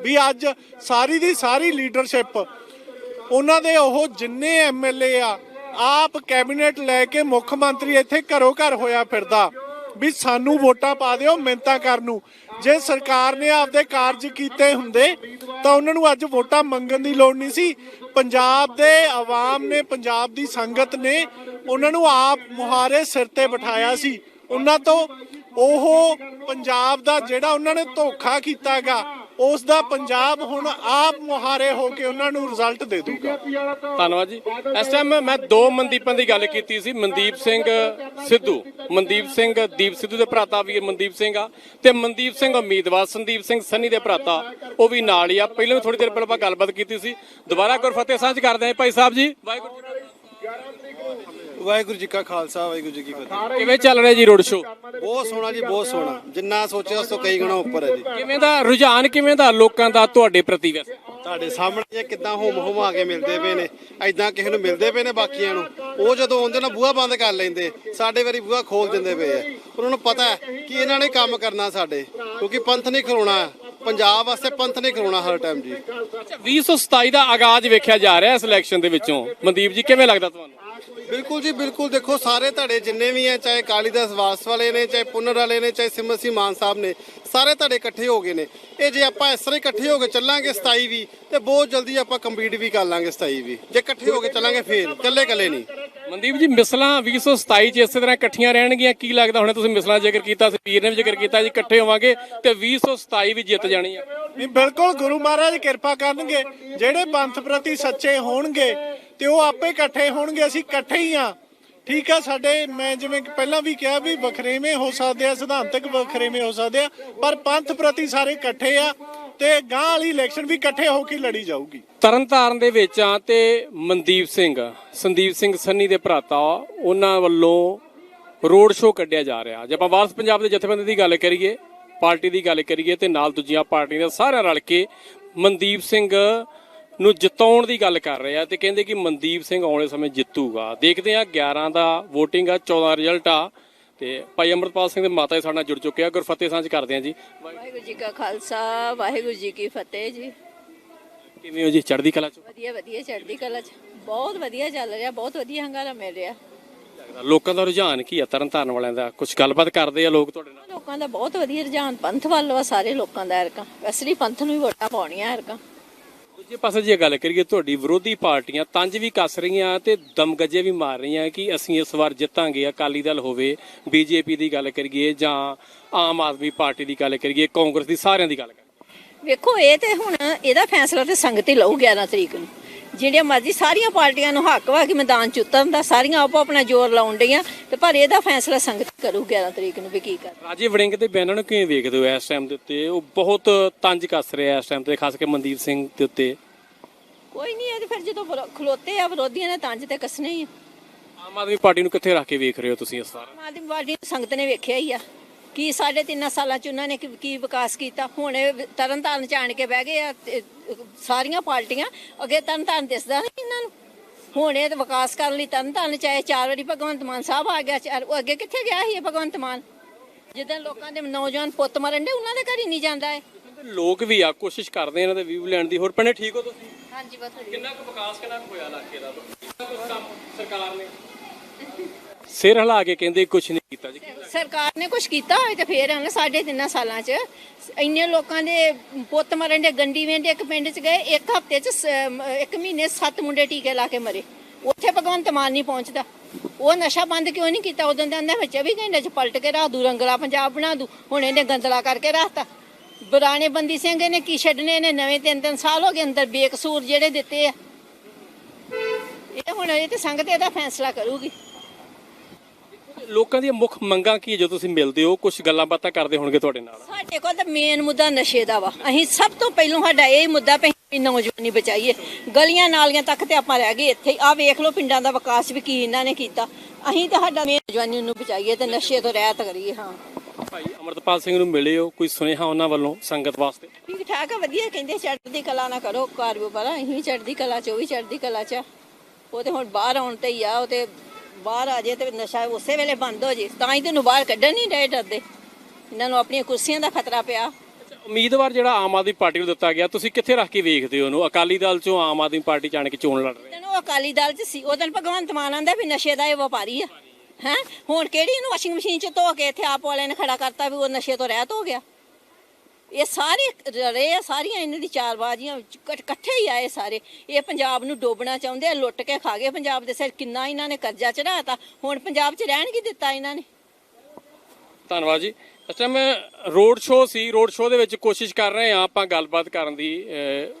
ਵੀ ਅੱਜ ਸਾਰੀ ਦੀ ਸਾਰੀ ਲੀਡਰਸ਼ਿਪ ਉਹਨਾਂ ਦੇ ਉਹ ਜਿੰਨੇ ਐਮਐਲਏ ਆ, ਆਪ ਕੈਬਨਿਟ ਲੈ ਕੇ ਮੁੱਖ ਮੰਤਰੀ ਇੱਥੇ ਘਰੋ ਘਰ ਹੋਇਆ ਫਿਰਦਾ, ਵੀ ਸਾਨੂੰ ਵੋਟਾਂ ਪਾ ਦਿਓ ਮਿਹਨਤਾਂ ਕਰਨ ਨੂੰ। ਜੇ ਸਰਕਾਰ ਨੇ ਆਪਦੇ ਕਾਰਜ ਕੀਤੇ ਹੁੰਦੇ, ਤਾਂ ਉਹਨਾਂ ਨੂੰ ਅੱਜ ਵੋਟਾਂ ਮੰਗਣ ਦੀ ਲੋੜ ਨਹੀਂ ਸੀ। ਪੰਜਾਬ ਦੇ ਆਵਾਮ ਨੇ, ਪੰਜਾਬ ਦੀ ਸੰਗਤ ਨੇ ਉਹਨਾਂ ਨੂੰ ਆਪ ਮੁਹਾਰੇ ਸਿਰ ਤੇ ਬਿਠਾਇਆ ਸੀ। ਉਹਨਾਂ ਤੋਂ ਉਹ ਪੰਜਾਬ ਦਾ ਜਿਹੜਾ ਉਹਨਾਂ ਨੇ ਧੋਖਾ ਕੀਤਾਗਾ ਉਸ ਦਾ ਪੰਜਾਬ ਹੁਣ ਆਪ ਮੁਹਾਰੇ ਹੋ ਕੇ ਉਹਨਾਂ ਨੂੰ ਰਿਜ਼ਲਟ ਦੇ ਦੂਗਾ ਧੰਨਵਾਦ ਜੀ। ਇਸ ਟਾਈਮ ਮੈਂ ਦੋ ਮਨਦੀਪਾਂ ਦੀ ਗੱਲ ਕੀਤੀ ਸੀ, ਮਨਦੀਪ ਸਿੰਘ ਸਿੱਧੂ। ਮਨਦੀਪ ਸਿੰਘ, ਦੀਪ ਸਿੱਧੂ ਦੇ ਭਰਾਤਾ ਵੀ ਮਨਦੀਪ ਸਿੰਘ ਆ ਤੇ ਮਨਦੀਪ ਸਿੰਘ ਉਮੀਦਵਾਰ ਸੰਦੀਪ ਸਿੰਘ ਸੰਨੀ ਦੇ ਭਰਾਤਾ ਉਹ ਵੀ ਨਾਲ ਹੀ ਆ। ਪਹਿਲਾਂ ਵੀ ਥੋੜੀ ਦੇਰ ਪਹਿਲਾਂ ਆਪਾਂ ਗੱਲਬਾਤ ਕੀਤੀ ਸੀ। ਦੁਬਾਰਾ ਗੁਰਫਤਿਹ ਸਾਂਝ ਕਰਦੇ ਆਂ ਭਾਈ ਸਾਹਿਬ ਜੀ। ਵਾਹਿਗੁਰੂ ਜੀ ਕਾ ਵਾਹਿਗੁਰੂ ਜੀ ਕਾ ਖਾਲਸਾ ਵਾਹਿਗੁਰੂ ਜੀ ਕੀ ਫਤਿਹ। ਕਿਵੇਂ ਚੱਲ ਰਿਹਾ ਜੀ ਰੋਡ ਸ਼ੋ ਬਹੁਤ ਸੋਹਣਾ ਜੀ ਬਹੁਤ ਸੋਹਣਾ। ਜਿੰਨਾ ਸੋਚਿਆ ਉਸ ਤੋਂ ਕਈ ਗੁਣਾ ਉੱਪਰ ਹੈ ਜੀ। ਕਿਵੇਂ ਦਾ ਰੁਝਾਨ ਕਿਵੇਂ ਦਾ ਲੋਕਾਂ ਦਾ ਤੁਹਾਡੇ ਪ੍ਰਤੀ ਵੈਸੇ? ਤੁਹਾਡੇ ਸਾਹਮਣੇ ਇਹ ਕਿੱਦਾਂ ਹੁਮ ਹੁਮਾ ਕੇ ਮਿਲਦੇ ਪਏ ਨੇ ਐਦਾਂ ਕਿਸੇ ਨੂੰ ਮਿਲਦੇ ਪਏ ਨੇ ਬਾਕੀਆਂ ਨੂੰ ਉਹ ਜਦੋਂ ਆਉਂਦੇ ਨਾ ਬੂਹਾ ਬੰਦ ਕਰ ਲੈਂਦੇ ਸਾਡੇ ਵਾਰੀ ਬੂਹਾ ਖੋਲ ਦਿੰਦੇ ਪਏ ਆ। ਉਹਨਾਂ ਨੂੰ ਪਤਾ ਹੈ ਕਿ ਇਹਨਾਂ ਨੇ ਕੰਮ ਕਰਨਾ ਸਾਡੇ ਕਿਉਂਕਿ ਪੰਥ ਨਹੀਂ ਖਲੋਣਾ ਪੰਜਾਬ ਵਾਸਤੇ ਪੰਥ ਨਹੀਂ ਖਲੋਣਾ ਹਰ ਟਾਈਮ ਜੀ। ਅੱਛਾ 2027 ਦਾ ਆਗਾਜ਼ ਵੇਖਿਆ ਜਾ ਰਿਹਾ ਇਸ ਇਲੈਕਸ਼ਨ ਦੇ ਵਿੱਚੋਂ। ਮਨਦੀਪ ਜੀ ਕਿਵੇਂ ਲੱਗਦਾ ਤੁਹਾਨੂੰ? ਬਿਲਕੁਲ ਜੀ ਬਿਲਕੁਲ। ਦੇਖੋ ਸਾਰੇ ਧੜੇ ਜਿੰਨੇ ਵੀ ਆ ਚਾਹੇ ਕਾਲੀਦਾਸ ਵਾਸ ਵਾਲੇ ਨੇ ਚਾਹੇ ਪੁੰਨਰ ਵਾਲੇ ਨੇ ਚਾਹੇ ਸਿਮਰ ਸਿੰਘ ਮਾਨ ਸਾਹਿਬ ਨੇ ਸਾਰੇ ਧੜੇ ਇਕੱਠੇ ਹੋ ਗਏ ਨੇ। ਇਹ ਜੇ ਆਪਾਂ ਇਸ ਤਰ੍ਹਾਂ ਹੀ ਇਕੱਠੇ ਹੋ ਕੇ ਚੱਲਾਂਗੇ 27 ਵੀ ਤੇ ਬਹੁਤ ਜਲਦੀ ਆਪਾਂ ਕੰਪੀਟ ਵੀ ਕਰ ਲਾਂਗੇ 27 ਵੀ ਜੇ ਇਕੱਠੇ ਹੋ ਕੇ ਚੱਲਾਂਗੇ ਫੇਰ ਇਕੱਲੇ ਇਕੱਲੇ ਨਹੀਂ। ਮਨਦੀਪ ਜੀ ਮਿਸਲਾਂ 2027 ਚ ਇਸੇ ਤਰ੍ਹਾਂ ਇਕੱਠੀਆਂ ਰਹਿਣਗੀਆਂ ਕੀ ਲੱਗਦਾ ਹੁਣ ਤੁਸੀਂ ਮਿਸਲਾਂ ਜ਼ਿਕਰ ਕੀਤਾ ਸੀ ਵੀਰ ਨੇ ਵੀ ਜ਼ਿਕਰ ਕੀਤਾ ਜੀ ਇਕੱਠੇ ਹੋਵਾਂਗੇ ਤੇ 2027 ਵੀ ਜਿੱਤ ਜਾਣੀ ਆ। ਨਹੀਂ ਬਿਲਕੁਲ ਗੁਰੂ ਮਹਾਰਾਜ ਕਿਰਪਾ ਕਰਨਗੇ ਜਿਹੜੇ ਪੰਥ ਪ੍ਰਤੀ ਸੱਚੇ ਹੋਣਗੇ ਤੇ ਉਹ ਆਪੇ ਇਕੱਠੇ ਹੋਣਗੇ, ਅਸੀਂ ਇਕੱਠੇ ਹੀ ਆ ਠੀਕ ਆ, ਸਾਡੇ, ਮੈਂ ਜਿਵੇਂ ਪਹਿਲਾਂ ਵੀ ਕਿਹਾ ਵੀ ਵੱਖਰੇਵੇਂ ਹੋ ਸਕਦੇ ਆ, ਸਿਧਾਂਤਕ ਵੱਖਰੇਵੇਂ ਹੋ ਸਕਦੇ ਆ, ਪਰ ਪੰਥ ਪ੍ਰਤੀ ਸਾਰੇ ਇਕੱਠੇ ਆ ਤੇ ਗਾਂ ਵਾਲੀ ਇਲੈਕਸ਼ਨ ਵੀ ਇਕੱਠੇ ਹੋ ਕੇ ਲੜੀ ਜਾਊਗੀ। ਤਰਨਤਾਰਨ ਦੇ ਵਿੱਚ ਆ ਤੇ ਮਨਦੀਪ ਸਿੰਘ, ਸੰਦੀਪ ਸਿੰਘ ਸੰਨੀ ਦੇ ਭਰਾਤਾ ਉਹਨਾਂ ਵੱਲੋਂ ਰੋਡ ਸ਼ੋਅ ਕੱਢਿਆ ਜਾ ਰਿਹਾ। ਜੇ ਆਪਾਂ ਵਾਰਸ ਪੰਜਾਬ ਦੇ ਜਥੇਬੰਦੀ ਦੀ ਗੱਲ ਕਰੀਏ, ਪਾਰਟੀ ਦੀ ਗੱਲ ਕਰੀਏ ਤੇ ਨਾਲ ਦੂਜੀਆਂ ਪਾਰਟੀਆਂ ਦੇ ਸਾਰਿਆਂ ਰਲ ਕੇ ਮਨਦੀਪ ਸਿੰਘ ਨੂੰ ਜਿਤਾਉਣ ਦੀ ਗੱਲ ਕਰ ਰਹੇ ਆ ਤੇ ਕਹਿੰਦੇ ਕਿ ਮਨਦੀਪ ਸਿੰਘ ਆਉਣੇ ਸਮੇਂ ਜਿੱਤੂਗਾ। ਦੇਖਦੇ ਆ 11 ਦਾ VOTING ਆ 14 ਰਿਜ਼ਲਟ ਆ ਤੇ ਭਾਈ ਅਮਰਪਾਲ ਸਿੰਘ ਦੇ ਮਾਤਾ ਜੀ ਸਾਡੇ ਨਾਲ ਜੁੜ ਚੁੱਕੇ ਆ। ਗੁਰਫਤਿਹ ਸਾਂਝ ਕਰਦੇ ਆ ਜੀ। ਵਾਹਿਗੁਰੂ ਜੀ ਕਾ ਖਾਲਸਾ ਵਾਹਿਗੁਰੂ ਜੀ ਕੀ ਫਤਿਹ ਜੀ। ਕਿਵੇਂ ਹੋ ਜੀ? ਚੜ੍ਹਦੀ ਕਲਾ ਚ? ਵਧੀਆ ਵਧੀਆ ਚੜ੍ਹਦੀ ਕਲਾ ਚ। ਬਹੁਤ ਵਧੀਆ ਚੱਲ ਰਿਹਾ ਬਹੁਤ ਵਧੀਆ ਹੰਗਾਰਾ ਮਿਲ ਰਿਹਾ। ਲੋਕਾਂ ਦਾ ਰੁਝਾਨ ਕੀ ਆ ਤਰਨਤਾਰਨ ਵਾਲਿਆਂ ਦਾ? ਕੁਝ ਗੱਲਬਾਤ ਕਰਦੇ ਆ ਲੋਕ ਤੁਹਾਡੇ ਨਾਲ? ਲੋਕਾਂ ਦਾ ਬਹੁਤ ਵਧੀਆ ਰੁਝਾਨ। ਪੰਥ ਵੱਲ ਵਾ ਸਾਰੇ ਲੋਕਾਂ ਦਾ ਐਰਕਾ। ਅਸਲੀ ਪੰਥ ਨੂੰ ਹੀ ਵੋਟਾਂ ਪਾਉਣੀਆਂ ਐਰਕਾ। ਦੂਜੇ ਪਾਸੇ ਜੇ ਗੱਲ ਕਰੀਏ ਤੁਹਾਡੀ ਵਿਰੋਧੀ ਪਾਰਟੀਆਂ ਤੰਜ ਵੀ ਕੱਸ ਰਹੀਆਂ ਤੇ ਦਮਗੱਜੇ ਵੀ ਮਾਰ ਰਹੀਆਂ ਕਿ ਅਸੀਂ ਇਸ ਵਾਰ ਜਿੱਤਾਂਗੇ, ਅਕਾਲੀ ਦਲ ਹੋਵੇ, ਬੀਜੇਪੀ ਦੀ ਗੱਲ ਕਰੀਏ ਜਾਂ ਆਮ ਆਦਮੀ ਪਾਰਟੀ ਦੀ ਗੱਲ ਕਰੀਏ, ਕਾਂਗਰਸ ਦੀ ਸਾਰਿਆਂ ਦੀ ਗੱਲ ਕਰੀਏ। ਵੇਖੋ, ਇਹ ਤੇ ਹੁਣ ਇਹਦਾ ਫੈਸਲਾ ਤੇ ਸੰਗਤ ਹੀ ਲਊ 11 ਤਰੀਕ ਨੂੰ। ਜਿਹੜੀਆਂ ਮਰਜ਼ੀ ਸਾਰੀਆਂ ਪਾਰਟੀਆਂ ਨੂੰ ਹੱਕ ਵਾ ਕਿ ਮੈਦਾਨ ਚ ਉਤਰਨ ਦਾ ਸਾਰੀਆਂ ਆਪੋ ਆਪਣਾ ਜ਼ੋਰ ਲਾਉਣ ਡਈਆਂ ਤੇ ਪਰ ਇਹਦਾ ਫੈਸਲਾ ਸੰਗਤ ਕਰੂ 11 ਤਰੀਕ ਨੂੰ ਵੀ ਕੀ ਕਰ। ਰਾਜੇ ਵੜਿੰਗ ਦੇ ਬਿਆਨਾਂ ਨੂੰ ਕਿਵੇਂ ਵੇਖਦੇ ਹੋ ਇਸ ਟਾਈਮ ਦੇ ਉੱਤੇ? ਉਹ ਬਹੁਤ ਤੰਜ ਕੱਸ ਰਿਹਾ ਇਸ ਟਾਈਮ ਤੇ ਖਾਸ ਕਰਕੇ ਮਨਦੀਪ ਸਿੰਘ ਦੇ ਉੱਤੇ। ਕੋਈ ਨਹੀਂ ਇਹ ਤੇ ਫਿਰ ਜਦੋਂ ਖਲੋਤੇ ਆ ਵਿਰੋਧੀਆਂ ਨੇ ਤੰਜ ਤੇ ਕੱਸਣੇ ਹੀ ਆ। ਆਮ ਆਦਮੀ ਪਾਰਟੀ ਨੂੰ ਕਿੱਥੇ ਰੱਖ ਕੇ ਵੇਖ ਰਹੇ ਹੋ ਤੁਸੀਂ ਇਸ ਵਾਰ? ਆਮ ਆਦਮੀ ਪਾਰਟੀ ਸੰਗਤ ਨੇ ਵੇਖਿਆ ਹੀ ਆ। ਕੀ ਸਾਢੇ ਤਿੰਨਾਂ ਸਾਲਾਂ ਚ ਉਹਨਾਂ ਨੇ ਕੀ- ਵਿਕਾਸ ਕੀਤਾ? ਹੁਣ ਤਰਨਤਾਰਨ ਚ ਆਣ ਕੇ ਬਹਿ ਗਏ ਆ ਸਾਰੀਆਂ ਪਾਰਟੀਆਂ। ਅੱਗੇ ਤਰਨਤਾਰਨ ਦਿਸਦਾ ਨਹੀਂ ਇਹਨਾਂ ਨੂੰ। ਹੁਣ ਇਹ ਵਿਕਾਸ ਕਰਨ ਲਈ ਤਰਨਤਾਰਨ ਚ ਆਏ ਚਾਰ ਵਾਰੀ ਭਗਵੰਤ ਮਾਨ ਸਾਹਿਬ ਆ ਗਿਆ ਚਾਰ ਉਹ ਅੱਗੇ ਕਿੱਥੇ ਗਿਆ ਸੀ ਭਗਵੰਤ ਮਾਨ? ਜਿੱਦਾਂ ਲੋਕਾਂ ਦੇ ਨੌਜਵਾਨ ਪੁੱਤ ਮਰਨ ਦੇ ਉਹਨਾਂ ਦੇ ਘਰ ਹੀ ਨਹੀਂ ਜਾਂਦਾ ਹੈ ਲੋਕ ਵੀ ਆ ਕੋਸ਼ਿਸ਼ ਕਰਦੇ ਇਹਨਾਂ ਦੇ ਵਿਊ ਲੈਣ ਦੀ। ਹੋਰ ਭੈਣੇ ਠੀਕ ਹੋ ਤੁਸੀਂ? ਹਾਂਜੀ ਬਸ ਕਿੰਨਾ ਕੁ ਵਿਕਾਸ ਕਿੰਨਾ ਕੁ ਹੋਇਆ ਇਲਾਕੇ ਦਾ? ਕਿੰਨਾ ਕੁ ਕੰਮ ਸਰਕਾਰ ਨੇ? ਸਿਰ ਹਿਲਾ ਕੇ ਕਹਿੰਦੇ ਕੁਝ ਨਹੀਂ ਕੀਤਾ ਜੀ। ਸਰਕਾਰ ਨੇ ਕੁਝ ਕੀਤਾ ਹੋਵੇ ਤੇ ਫੇਰ ਹਨ ਸਾਢੇ ਤਿੰਨਾਂ ਸਾਲਾਂ ਚ ਇੰਨੇ ਲੋਕਾਂ ਦੇ ਪੁੱਤ ਮਰਨ ਦੇ ਗੰਡੀ ਵੇਂਦੇ ਇੱਕ ਪਿੰਡ ਚ ਗਏ, ਇੱਕ ਹਫ਼ਤੇ ਚ ਸ- ਇੱਕ ਮਹੀਨੇ 'ਚ ਮੁੰਡੇ ਟੀਕੇ ਲਾ ਕੇ ਮਰੇ। ਉੱਥੇ ਭਗਵੰਤ ਮਾਨ ਨਹੀਂ ਪਹੁੰਚਦਾ। ਉਹ ਨਸ਼ਾ ਬੰਦ ਕਿਉਂ ਨਹੀਂ ਕੀਤਾ? ਉਦੋਂ ਦੇ ਆਂਦੇ ਵਿੱਚ ਘੰਟੇ ਚ ਪਲਟ ਕੇ ਰਾਹ ਦੂ, ਰੰਗਲਾ ਪੰਜਾਬ ਬਣਾ ਦੂ। ਹੁਣ ਇਹਨੇ ਗੰਦਲਾ ਕਰਕੇ ਰੱਖਤਾ ਬਰਾਣੇ ਬੰਦੀ ਸਿੰਘ ਨੇ ਕੀ ਛੱਡਨੇ ਨੇ ਨਵੇਂ ਤਿੰਨ ਤਿੰਨ ਸਾਲ ਹੋ ਗਏ ਅੰਦਰ ਬੇਕਸੂਰ ਜਿਹੜੇ ਦਿੱਤੇ ਆ। ਇਹ ਹੁਣ ਇਹ ਤੇ ਸੰਗਤ ਇਹਦਾ ਫੈਸਲਾ ਕਰੂਗੀ। ਲੋਕਾਂ ਦੀਆਂ ਮੁੱਖ ਮੰਗਾਂ ਕੀ ਹੈ ਜਦੋਂ ਤੁਸੀਂ ਮਿਲਦੇ ਹੋ? ਕੁਝ ਗੱਲਾਂ ਬਾਤਾਂ ਕਰਦੇ ਹੋਣਗੇ ਤੁਹਾਡੇ ਨਾਲ। ਸਾਡੇ ਕੋਲ ਤਾਂ ਮੇਨ ਮੁੱਦਾ ਨਸ਼ੇ ਦਾ ਵਾ। ਅਸੀਂ ਸਭ ਤੋਂ ਪਹਿਲਾਂ ਸਾਡਾ ਇਹ ਮੁੱਦਾ ਪਈ ਨੌਜਵਾਨੀ ਬਚਾਈਏ। ਗਲੀਆਂ ਨਾਲੀਆਂ ਤੱਕ ਤੇ ਆਪਾਂ ਰਹਿ ਗਏ ਇੱਥੇ। ਆ ਵੇਖ ਲਓ ਪਿੰਡਾਂ ਦਾ ਵਿਕਾਸ ਵੀ ਕੀ ਇਹਨਾਂ ਨੇ ਕੀਤਾ। ਅਸੀਂ ਤਾਂ ਸਾਡਾ ਮੇਨ ਨੌਜਵਾਨੀ ਨੂੰ ਬਚਾਈਏ ਤੇ ਨਸ਼ੇ ਤੋਂ ਰਹਿਤ ਕਰੀਏ ਹਾਂ। ਭਾਈ ਅਮਰਤਪਾਲ ਸਿੰਘ ਨੂੰ ਮਿਲੇ ਹੋ ਕੋਈ ਸੁਨੇਹਾ ਉਹਨਾਂ ਵੱਲੋਂ ਸੰਗਤ ਵਾਸਤੇ? ਠੀਕ ਠਾਕ ਆ ਵਧੀਆ। ਕਹਿੰਦੇ ਚੜ੍ਹਦੀ ਕਲਾ ਨਾ ਕਰੋ ਕਾਰੋਬਾਰ ਅਸੀਂ ਵੀ ਚੜ੍ਹਦੀ ਕਲਾ ਚ ਉਹ ਵੀ ਚੜ੍ਹਦੀ ਕਲਾ ਚ। ਉਹ ਤੇ ਹੁਣ ਬਾਹਰ ਆਉਣ ਤੇ ਹੀ ਆ ਉਹ ਤੇ ਬਾਹਰ ਆ ਜੇ ਤੇ ਨਸ਼ਾ ਉਸੇ ਵੇਲੇ ਬੰਦ ਹੋ ਜੇ ਤਾਂ ਹੀ ਤੈਨੂੰ ਬਾਹਰ ਕੱਢਣ ਨਹੀਂ ਰਹੇ ਡਰਦੇ। ਇਹਨਾਂ ਨੂੰ ਆਪਣੀਆਂ ਕੁਰਸੀਆਂ ਦਾ ਖਤਰਾ ਪਿਆ। ਉਮੀਦਵਾਰ ਜਿਹੜਾ ਆਮ ਆਦਮੀ ਪਾਰਟੀ ਨੂੰ ਦਿੱਤਾ ਗਿਆ ਤੁਸੀਂ ਕਿੱਥੇ ਰੱਖ ਕੇ ਵੇਖਦੇ ਹੋ ਉਹਨੂੰ? ਅਕਾਲੀ ਦਲ ਚੋਂ ਆਮ ਆਦਮੀ ਪਾਰਟੀ ਚ ਆਣ ਕੇ ਚੋਣ ਲੜ ਰਹੇ ਉਹ ਅਕਾਲੀ ਦਲ ਚ ਸੀ ਉਹ ਦਿਨ ਭਗਵੰਤ ਮਾਨ ਆਂਦਾ ਵੀ ਨਸ਼ੇ ਦਾ ਇਹ ਵਪਾਰੀ ਆ। ਹੈ? ਹੁਣ ਕਿਹੜੀ ਇਹਨੂੰ ਵਾਸ਼ਿੰਗ ਮਸ਼ੀਨ ਚ ਧੋ ਕੇ ਇੱਥੇ ਆਪ ਵਾਲਿਆਂ ਨੇ ਖੜਾ ਕਰਤਾ ਵੀ ਉਹ ਨਸ਼ੇ ਤੋਂ ਰਹਿਤ ਹੋ ਗਿਆ? ਇਹ ਸਾਰੇ ਰਹੇ ਆ, ਸਾਰੀਆਂ ਇਹਨਾਂ ਦੀ ਚਾਰਬਾਜ਼ੀਆਂ ਇਕੱਠ- ਇਕੱਠੇ ਹੀ ਆਏ ਸਾਰੇ। ਇਹ ਪੰਜਾਬ ਨੂੰ ਡੋਬਣਾ ਚਾਹੁੰਦੇ ਆ, ਲੁੱਟ ਕੇ ਖਾ ਗਏ ਪੰਜਾਬ ਦੇ ਸਿਰ। ਕਿੰਨਾ ਇਹਨਾਂ ਨੇ ਕਰਜ਼ਾ ਚੜਾਤਾ ਹੁਣ ਪੰਜਾਬ 'ਚ ਰਹਿਣ ਕੀ ਦਿੱਤਾ ਇਹਨਾਂ ਨੇ? ਧੰਨਵਾਦ ਜੀ। ਇਸ ਟਾਈਮ ਰੋਡ ਸ਼ੋਅ ਸੀ ਰੋਡ ਸ਼ੋਅ ਦੇ ਵਿੱਚ ਕੋਸ਼ਿਸ਼ ਕਰ ਰਹੇ ਹਾਂ ਆਪਾਂ ਗੱਲਬਾਤ ਕਰਨ ਦੀ।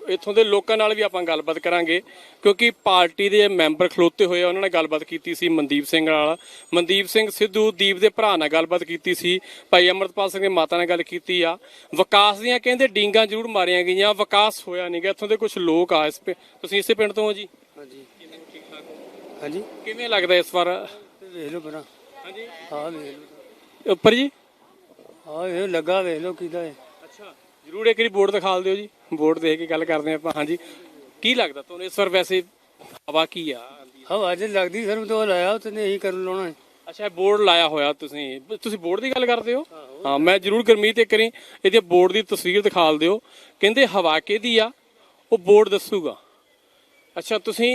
ਇੱਥੋਂ ਦੇ ਲੋਕਾਂ ਨਾਲ ਵੀ ਆਪਾਂ ਗੱਲਬਾਤ ਕਰਾਂਗੇ ਕਿਉਂਕਿ ਪਾਰਟੀ ਦੇ ਮੈਂਬਰ ਖਲੋਤੇ ਹੋਏ ਆ ਉਹਨਾਂ ਨਾਲ ਗੱਲਬਾਤ ਕੀਤੀ ਸੀ ਮਨਦੀਪ ਸਿੰਘ ਨਾਲ। ਮਨਦੀਪ ਸਿੰਘ ਸਿੱਧੂ ਦੀਪ ਦੇ ਭਰਾ ਨਾਲ ਗੱਲਬਾਤ ਕੀਤੀ ਸੀ। ਭਾਈ ਅਮਰਤਪਾਲ ਸਿੰਘ ਦੇ ਮਾਤਾ ਨਾਲ ਗੱਲ ਕੀਤੀ ਆ। ਵਿਕਾਸ ਦੀਆਂ ਕਹਿੰਦੇ ਡੀਂਗਾਂ ਜ਼ਰੂਰ ਮਾਰੀਆਂ ਗਈਆਂ ਵਿਕਾਸ ਹੋਇਆ ਨਹੀਂਗਾ ਇੱਥੋਂ ਦੇ ਕੁਝ ਲੋਕ ਆ ਇਸ ਪਿੰ- ਤੁਸੀਂ ਇਸੇ ਪਿੰਡ ਤੋਂ ਹੋ ਜੀ? ਹਾਂਜੀ। ਹਾਂਜੀ। ਕਿਵੇਂ ਲੱਗਦਾ ਇਸ ਵਾਰ? ਵੇਖ ਲਓ ਪਰਾਂ ਹਾਂਜੀ। ਹਾਂ ਵੇਖ ਲਓ। ਉੱਪਰ ਜੀ? ਹਾਂ ਇਹ ਲੱਗਾ ਵੇਖ ਲਓ ਕਿਹਦਾ ਹੈ ਅੱਛਾ ਜਰੂਰ ਇੱਕ ਵਾਰੀ ਬੋਰਡ ਦਿਖਾ ਦਿਓ ਜੀ। ਬੋਰਡ ਦੇਖ ਕੇ ਗੱਲ ਕਰਦੇ ਆਪਾਂ ਹਾਂਜੀ। ਕੀ ਲੱਗਦਾ ਤੁਹਾਨੂੰ ਇਸ ਵਾਰ ਵੈਸੇ ਹਵਾ ਕੀ ਆ? ਹਵਾ ਜੇ ਲੱਗਦੀ ਸਾਨੂੰ ਤਾਂ ਲਾਇਆ ਤੇ ਨਹੀਂ ਕਰ ਲਾਉਣਾ ਹੈ। ਅੱਛਾ ਬੋਰਡ ਲਾਇਆ ਹੋਇਆ ਤੁਸੀਂ। ਤੁਸੀਂ ਬੋਰਡ ਦੀ ਗੱਲ ਕਰਦੇ ਹੋ? ਹਾਂ ਮੈਂ ਜਰੂਰ ਗਰਮੀਤ ਇੱਕ ਵਾਰੀ ਇਹਦੇ ਬੋਰਡ ਦੀ ਤਸਵੀਰ ਦਿਖਾ ਦਿਓ। ਕਹਿੰਦੇ ਹਵਾ ਕਿਹਦੀ ਆ? ਉਹ ਬੋਰਡ ਦੱਸੂਗਾ। ਅੱਛਾ ਤੁਸੀਂ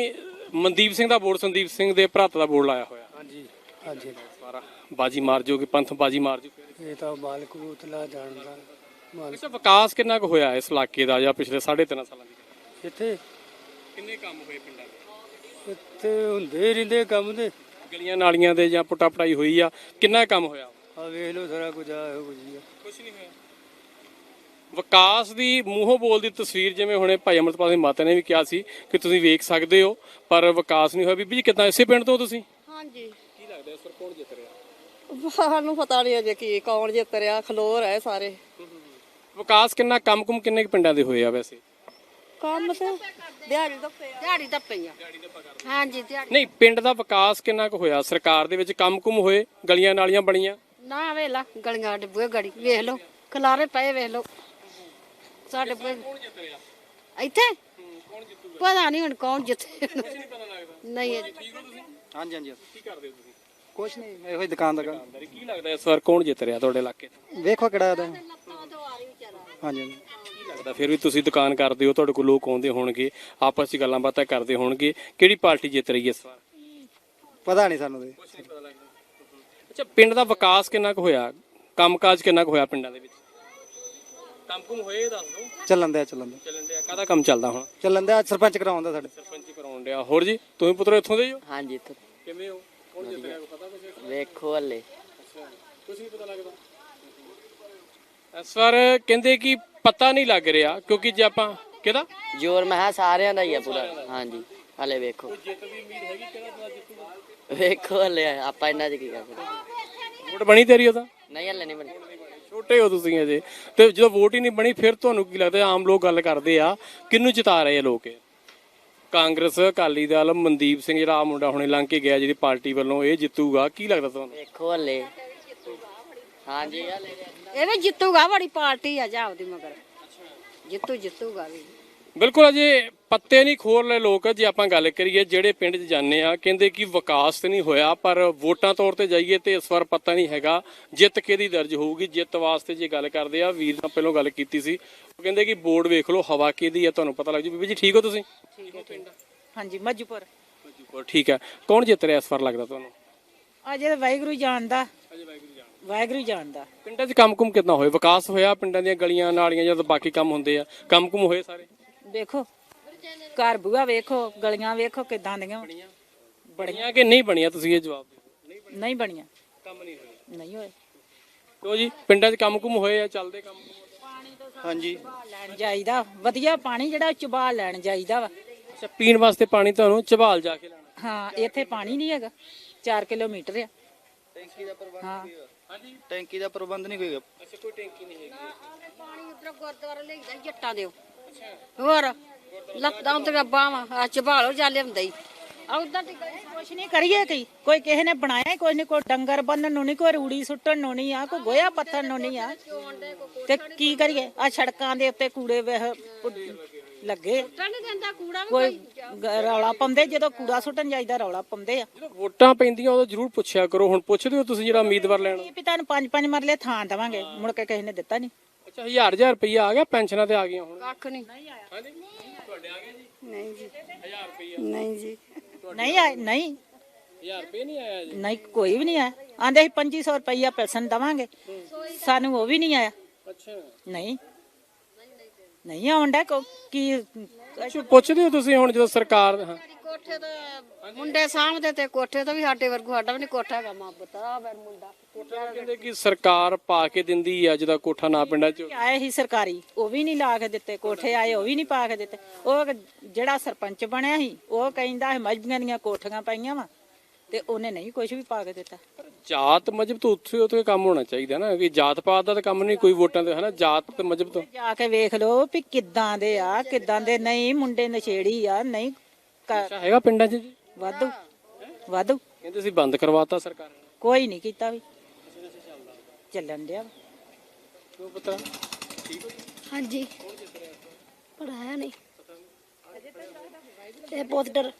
ਮਨਦੀਪ ਸਿੰਘ ਦਾ ਬੋਰਡ ਸੰਦੀਪ ਸਿੰਘ ਦੇ ਭਰਾਤ ਦਾ ਬੋਰਡ ਲਾਇਆ ਹੋਇਆ। ਹਾਂਜੀ ਹਾਂਜੀ। ਸਾਰਾ ਬਾਜੀ ਮਾਰ ਜੋਗੇ ਪੰਥ ਬਾਜੀ ਮਾਰ ਜੂ ਇਹ ਤਾਂ ਉਤਲਾ ਜਾਣਦਾ ਅੱਛਾ ਵਿਕਾਸ ਕਿੰਨਾ ਕੁ ਹੋਇਆ ਇਸ ਇਲਾਕੇ ਦਾ ਜਾਂ ਪਿਛਲੇ 3.5 ਸਾਲਾਂ ਦੀ? ਇੱਥੇ? ਕਿੰਨੇ ਕੰਮ ਹੋਏ ਪਿੰਡਾਂ ਦੇ? ਇੱਥੇ ਹੁੰਦੇ ਹੀ ਰਹਿੰਦੇ ਕੰਮ ਤੇ ਗਲੀਆਂ ਨਾਲੀਆਂ ਦੇ ਜਾਂ ਪੁੱਟਾ ਪਟਾਈ ਹੋਈ ਆ। ਕਿੰਨਾ ਕੰਮ ਹੋਇਆ? ਆ ਵੇਖ ਲਓ ਸਾਰਾ ਕੁਝ ਆ ਇਹੋ ਕੁਝ ਹੀ ਆ। ਕੁਝ ਨਹੀਂ ਹੋਇਆ। ਵਿਕਾਸ ਦੀ ਮੂੰਹੋਂ ਬੋਲਦੀ ਤਸਵੀਰ ਜਿਵੇਂ ਹੁਣੇ ਭਾਈ ਅਮਰਤਪਾਲ ਸਿੰਘ ਮਾਤਾ ਨੇ ਵੀ ਕਿਹਾ ਸੀ ਕਿ ਤੁਸੀਂ ਵੇਖ ਸਕਦੇ ਹੋ ਪਰ ਵਿਕਾਸ ਨਹੀਂ ਹੋਇਆ। ਬੀਬੀ ਜੀ ਕਿਦਾਂ ਇਸੇ ਪਿੰਡ ਤੋਂ ਹੋ ਤੁਸੀਂ? ਹਾਂਜੀ। ਕੀ ਲੱਗਦਾ ਇਸ ਵਾਰ ਕੌਣ ਜਿੱਤ ਰਿਹਾ? ਸਾਨੂੰ ਪਤਾ ਨਹੀਂ ਅਜੇ ਕੀ ਕੌਣ ਜਿੱਤ ਰਿਹਾ ਖਲੋਰ ਹੈ ਸਾਰੇ। ਵਿਕਾਸ ਕਿੰਨਾ ਕੰਮ ਕੁਮ ਕਿੰਨੇ ਕੁ ਪਿੰਡਾਂ ਦੇ ਹੋਏ ਆ ਵੈਸੇ? ਕੰਮ ਤੇ ਦਿਹਾੜੀ ਦਾ ਦਿਹਾੜੀ ਦਾ ਪਈਆਂ ਹਾਂਜੀ ਦਿਹਾੜੀ। ਨਹੀਂ ਪਿੰਡ ਦਾ ਵਿਕਾਸ ਕਿੰਨਾ ਕੁ ਹੋਇਆ? ਸਰਕਾਰ ਦੇ ਵਿੱਚ ਕੰਮ ਕੁਮ ਹੋਏ ਗਲੀਆਂ ਨਾਲੀਆਂ ਬਣੀਆਂ? ਨਾ ਵੇਲਾ ਗਲੀਆਂ ਡਿੱਬੂਏ ਗੜੀ ਵੇਖ ਲਓ ਖਲਾਰੇ ਪਏ ਵੇਖ ਲਓ। ਸਾਡੇ ਕੋਲ ਇੱਥੇ? ਪਤਾ ਨਹੀਂ ਹੁਣ ਕੌਣ ਜਿੱਤੇ। ਨਹੀਂ ਹਾਂਜੀ ਹਾਂਜੀ। ਕੀ ਕਰਦੇ ਹੋ ਤੁਸੀਂ? ਕੁਛ ਨਹੀਂ ਇਹੋ ਹੀ ਦੁਕਾਨ ਦਾ ਕੰਮ ਕੀ ਲੱਗਦਾ ਇਸ ਵਾਰ ਕੌਣ ਜਿੱਤ ਰਿਹਾ ਤੁਹਾਡੇ ਇਲਾਕੇ 'ਚ ਵੇਖੋ ਕਿਹੜਾ ਇਹਦਾ। ਹਾਂਜੀ ਹਾਂਜੀ। ਕੀ ਲੱਗਦਾ ਫਿਰ ਵੀ ਤੁਸੀਂ ਦੁਕਾਨ ਕਰਦੇ ਹੋ ਤੁਹਾਡੇ ਕੋਲ ਲੋਕ ਆਉਂਦੇ ਹੋਣਗੇ ਆਪਸ 'ਚ ਗੱਲਾਂ ਬਾਤਾਂ ਕਰਦੇ ਹੋਣਗੇ ਕਿਹੜੀ ਪਾਰਟੀ ਜਿੱਤ ਰਹੀ ਹੈ ਇਸ ਵਾਰ? ਪਤਾ ਨਹੀਂ ਸਾਨੂੰ ਤੇ। ਅੱਛਾ ਪਿੰਡ ਦਾ ਵਿਕਾਸ ਕਿੰਨਾ ਕੁ ਹੋਇਆ? ਕੰਮਕਾਜ ਕਿੰਨਾ ਕੁ ਹੋਇਆ ਪਿੰਡਾਂ ਦੇ ਵਿੱਚ? ਕੰਮ ਕੁਮ ਹੋਏ ਇਹ ਦੱਸ ਦਿਓ। ਚੱਲਣ ਦਿਆ ਚੱਲਣ ਦਿਆ। ਚੱਲਣ ਡਿਆ ਕਾਹਦਾ ਕੰਮ ਚੱਲਦਾ ਹੁਣ? ਚੱਲਣ ਦਿਆ ਸਰਪੰਚ ਕਰਾਉਂਦਾ ਸਾਡੇ। ਸਰਪੰਚ ਕਰਾਉਣ ਡਿਆ ਹੋਰ ਜੀ ਤੁਸੀਂ ਪੁੱਤਰ ਇੱਥੋਂ ਦੇ ਹੀ ਹੋ? ਹਾਂਜੀ ਤੇ ਕਿਵੇਂ ਹੋ? ਕੌਣ ਜਿੱਤ ਰਿਹਾ ਪਤਾ ਕੁਛ ਵੇਖੋ ਹਲੇ। ਕੁਝ ਨਹੀਂ ਪਤਾ ਲੱਗਦਾ ਇਸ ਵਾਰ ਕਹਿੰਦੇ ਕਿ ਪਤਾ ਨਹੀਂ ਲੱਗ ਰਿਹਾ ਕਿਉਂਕਿ ਜੇ ਆਪਾਂ ਕਿਹਦਾ? ਜੋਰ ਮੈਂ ਕਿਹਾ ਸਾਰਿਆਂ ਦਾ ਹੀ ਆ ਪੂਰਾ। ਹਾਂਜੀ ਹਲੇ ਵੇਖੋ। ਜਿੱਤ ਦੀ ਉਮੀਦ ਹੈਗੀ ਕਿਹੜਾ ਪਤਾ ਜਿੱਤੂਗਾ ਵੇਖੋ ਹਲੇ ਆਪਾਂ ਇਹਨਾਂ 'ਚ ਕੀ ਕਰ ਸਕਦੇ। ਵੋਟ ਬਣੀ ਤੇਰੀ ਉਹਦਾ? ਨਹੀਂ ਹਲੇ ਨਹੀਂ ਬਣੀ। ਛੋਟੇ ਹੋ ਤੁਸੀਂ ਅਜੇ। ਤੇ ਜਦੋਂ ਵੋਟ ਹੀ ਨਹੀਂ ਬਣੀ ਫਿਰ ਤੁਹਾਨੂੰ ਕੀ ਲੱਗਦਾ ਆਮ ਲੋਕ ਗੱਲ ਕਰਦੇ ਆ ਕਿਹਨੂੰ ਜਿਤਾ ਰਹੇ ਆ ਲੋਕ ਇਹ? ਕਾਂਗਰਸ ਅਕਾਲੀ ਦਲ ਮਨਦੀਪ ਸਿੰਘ ਜਿਹੜਾ ਆ ਮੁੰਡਾ ਹੁਣੇ ਲੰਘ ਕੇ ਗਿਆ ਜਿਹਦੀ ਪਾਰਟੀ ਵੱਲੋਂ ਇਹ ਜਿੱਤੂਗਾ ਕੀ ਲੱਗਦਾ ਤੁਹਾਨੂੰ? ਵੇਖੋ ਹਲੇ। ਹਾਂਜੀ। ਹਲੇ ਇਹ ਵੀ ਜਿੱਤੂਗਾ ਬੜੀ ਪਾਰਟੀ ਆ ਜਾ ਉਹਦੀ ਮਗਰ। ਜਿੱਤੂ ਜਿੱਤੂਗਾ ਵੀ। ਬਿਲਕੁਲ ਅਜੇ ਪੱਤੇ ਨਹੀਂ ਖੋਰ ਲੈ ਲੋਕ ਜੇ ਆਪਾਂ ਗੱਲ ਕਰੀਏ ਜਿਹੜੇ ਪਿੰਡ 'ਚ ਜਾਂਦੇ ਆ ਕਹਿੰਦੇ ਕਿ ਵਿਕਾਸ ਤੇ ਨਹੀਂ ਹੋਇਆ ਪਰ ਵੋਟਾਂ ਤੌਰ ਤੇ ਜਾਈਏ ਤੇ ਇਸ ਵਾਰ ਪਤਾ ਨਹੀਂ ਹੈਗਾ। ਜਿੱਤ ਕਿਹਦੀ ਦਰਜ ਹੋਊਗੀ? ਜਿੱਤ ਵਾਸਤੇ ਜੇ ਗੱਲ ਕਰਦੇ ਆ ਵੀਰ ਨਾਲ ਪਹਿਲਾਂ ਗੱਲ ਕੀਤੀ ਸੀ। ਉਹ ਕਹਿੰਦੇ ਕਿ ਬੋਰਡ ਵੇਖ ਲਓ ਹਵਾ ਕਿਹਦੀ ਆ ਤੁਹਾਨੂੰ ਪਤਾ ਲੱਗ ਜੂ। ਬੀਬੀ ਜੀ ਠੀਕ ਹੋ ਤੁਸੀਂ? ਹਾਂਜੀ ਮੱਜੂਪੁਰ ਬਿਲਕੁਲ ਠੀਕ ਹੈ। ਕੌਣ ਜਿੱਤ ਰਿਹਾ ਇਸ ਵਾਰ ਲੱਗਦਾ ਤੁਹਾਨੂੰ? ਅਜੇ ਤਾਂ ਵਾਹਿਗੁਰੂ ਜਾਣਦਾ। ਵਾਹਿਗੁਰੂ ਜਾਣਦਾ। ਪਿੰਡਾਂ 'ਚ ਕੰਮ-ਕੁਮ ਕਿੰਨਾ ਹੋਇਆ ਵਿਕਾਸ ਹੋਇਆ ਪਿੰਡਾਂ ਦੀਆਂ ਗਲੀਆਂ ਨਾਲੀਆਂ ਜਾਂ ਬਾਕੀ ਕੰਮ ਹੁੰਦੇ ਆ। ਕੰਮ-ਕੁਮ ਹੋਏ ਸਾਰੇ? ਵੇਖੋ ਘਰ ਬੂਆ ਵੇਖੋ ਗਲੀਆਂ ਵੇਖੋ ਕਿਦਾਂ ਦੀਆਂ। ਬਣੀਆਂ? ਕਿ ਨਹੀਂ ਬਣੀਆਂ ਤੁਸੀਂ ਇਹ ਜਵਾਬ ਦਿਓ ਨਹੀਂ ਬਣੀਆਂ। ਕੰਮ ਨਹੀਂ ਹੋਏ। ਨਹੀਂ ਹੋਏ। ਕਿਉਂ ਜੀ? ਪਿੰਡਾਂ 'ਚ ਕੰਮ-ਕੁਮ ਹੋਏ ਆ ਚੱਲਦੇ ਕੰਮ? ਹਾਂਜੀ। ਲੈਣ ਜਾਈਦਾ। ਵਧੀਆ ਪਾਣੀ ਜਿਹੜਾ ਚੁਬਾ ਲੈਣ ਜਾਈਦਾ ਵਾ। ਅੱਛਾ ਪੀਣ ਵਾਸਤੇ ਪਾਣੀ ਤੁਹਾਨੂੰ ਝਬਾਲ ਜਾ ਕੇ ਲੈਣਾ। ਹਾਂ ਇੱਥੇ ਪਾਣੀ ਨਹੀਂ ਹੈਗਾ। 4 ਕਿਲੋਮੀਟਰ ਆ। ਟੈਂਕੀ ਦਾ ਪ੍ਰਬੰਧ ਹਾਂ। ਹਾਂਜੀ? ਟੈਂਕੀ ਦਾ ਪ੍ਰਬੰਧ ਨਹੀਂ ਕੋਈ। ਅੱਛਾ ਕੋਈ ਟੈਂਕੀ ਨਹੀਂ ਹੈਗੀ ਪਾਣੀ ਉਧਰ ਗੁਰਦੁਆਰਾ ਲਈਦਾ ਜੱਟਾਂ ਦੇ ਹੋਰ ਲੱਤਾਂ ਤੇ ਬਾਹਾਂ ਆ ਚਬਾਲੋ ਚੱਲ ਹੁੰਦਾ ਹੀ ਆ ਉਧਰ ਟਿਕਾ ਕੁਛ ਨਹੀਂ ਕਰੀਏ ਕੀ ਕੋਈ ਕਿਸੇ ਨੇ ਬਣਾਇਆ ਹੀ ਕੋਈ ਨਹੀਂ ਕੋਈ ਡੰਗਰ ਬੰਨਣ ਨੂੰ ਨਹੀਂ ਕੋਈ ਰੂੜੀ ਸੁੱਟਣ ਨੂੰ ਨਹੀਂ ਆ ਕੋਈ ਗੋਇਆ ਪੱਥਰ ਨੂੰ ਨਹੀਂ ਆ ਤੇ ਕੀ ਕਰੀਏ? ਆ ਸੜਕਾਂ ਦੇ ਉੱਤੇ ਕੂੜੇ ਵੇਹ ਲੱਗੇ। ਟੰਡ ਦਿੰਦਾ ਕੂੜਾ ਵੀ ਕੋਈ ਗ- ਰੌਲਾ ਪਾਉਂਦੇ ਜਦੋਂ ਕੂੜਾ ਸੁੱਟਣ ਜਾਈਦਾ ਰੌਲਾ ਪਾਉਂਦੇ ਆ। ਜਦੋਂ ਵੋਟਾਂ ਪੈਂਦੀਆਂ ਉਦੋਂ ਜ਼ਰੂਰ ਪੁੱਛਿਆ ਕਰੋ। ਹੁਣ ਪੁੱਛਦੇ ਹੋ ਤੁਸੀਂ ਜਿਹੜਾ ਉਮੀਦਵਾਰ ਲੈਣ। ਕੀ ਪਤਾ ਨੂੰ ਪੰਜ ਪੰਜ ਮਰਲੇ ਥਾਂ ਦੇਵਾਂਗੇ। ਮੁੜ ਕੇ ਕਿਸੇ ਨੇ ਦਿੱਤਾ ਨਹੀਂ ਅੱਛਾ ਹਜ਼ਾਰ ਹਜ਼ਾਰ ਰੁਪਈਆ ਆ ਗਿਆ ਪੈਨਸ਼ਨਾਂ ਤੇ ਆ ਗਈਆਂ ਹੁਣ। ਕੱਖ ਨਹੀਂ। ਹਾਂਜੀ? ਤੁਹਾਡੇ ਆ ਗਏ ਜੀ? ਨਹੀਂ ਜੀ। 1000 ਰੁਪਈਆ। ਨਹੀਂ ਜੀ। ਨਹੀਂ ਆਏ ਨਹੀਂ। 1000 ਰੁਪਏ ਨਹੀਂ ਆਇਆ ਜੀ? ਨਹੀਂ ਕੋਈ ਵੀ ਨਹੀਂ ਆਇਆ। ਆਂਦੇ ਸੀ 2500 ਰੁਪਈਆ ਪੈਸਨ ਦਵਾਂਗੇ। ਸਾਨੂੰ ਉਹ ਵੀ ਨਹੀਂ ਆਇਆ। ਅੱਛਾ। ਨਹੀਂ। ਨਹੀਂ ਆਉਂਦਾ ਕੋ ਪੁੱਛਦੇ ਹੋ ਤੁਸੀਂ ਹੁਣ ਜਦੋਂ ਸਰਕਾਰ ਹਾਂ। ਕੋਠੇ ਤੇ ਮੁੰਡੇ ਸਾਹਮਣੇ ਤੇ ਕੋਠੇ ਤੋਂ ਵੀ ਸਾਡੇ ਵਰਗੂ ਸਾਡਾ ਵੀ ਨਹੀਂ ਕੋਠਾ ਹੈਗਾ ਮਾਂ ਬਤਾ ਬੈਰ ਮੁੰਡਾ। ਕਹਿੰਦੇ ਕਿ ਸਰਕਾਰ ਪਾ ਕੇ ਦਿੰਦੀ ਆ ਜਿਹਦਾ ਕੋਠਾ ਨਾ ਪਿੰਡਾਂ 'ਚ। ਆਏ ਸੀ ਸਰਕਾਰੀ ਉਹ ਵੀ ਨਹੀਂ ਲਾ ਕੇ ਦਿੱਤੇ ਕੋਠੇ ਆਏ ਉਹ ਵੀ ਨਹੀਂ ਪਾ ਕੇ ਦਿੱਤੇ। ਉਹ ਜਿਹੜਾ ਸਰਪੰਚ ਬਣਿਆ ਸੀ ਉਹ ਕਹਿੰਦਾ ਸੀ ਮਜਬੀਆਂ ਦੀਆਂ ਕੋਠੀਆਂ ਪਾਈਆਂ ਵਾ ਤੇ ਉਹਨੇ ਨਹੀਂ ਕੁਝ ਵੀ ਪਾ ਕੇ ਦਿੱਤਾ। ਜਾਤ ਮਜਬ ਤੋਂ ਉੱਥੇ ਉੱਥੇ ਕੰਮ ਹੋਣਾ ਚਾਹੀਦਾ ਨਾ ਕਿ ਜਾਤ ਪਾਤ ਦਾ ਤਾਂ ਕੰਮ ਨਹੀਂ ਕੋਈ ਵੋਟਾਂ ਤੇ ਹਨਾ ਜਾਤ ਤੇ ਮਜਬ ਤੋਂ। ਜਾ ਕੇ ਵੇਖ ਲਓ ਵੀ ਕਿੱਦਾਂ ਦੇ ਆ ਕਿੱਦਾਂ ਦੇ ਨਹੀਂ ਮੁੰਡੇ ਨਸ਼ੇੜੀ ਆ ਨਹੀਂ ਅੱਛਾ ਹੈਗਾ ਪਿੰਡਾਂ 'ਚ ਜੀ? ਵਾਧੂ ਵਾਧੂ। ਕਹਿੰਦੇ ਸੀ ਬੰਦ ਕਰਵਾਤਾ ਸਰਕਾਰ ਨੇ? ਕੋਈ ਨਹੀਂ ਕੀਤਾ ਵੀ। ਚੱਲਣ ਡਿਆ ਵਾ। ਕਿਉਂ ਪਤਾ ਹਾਂਜੀ। ਪੜਾਇਆ ਨਹੀਂ। ਇਹ ਬਹੁਤ ਡਰ।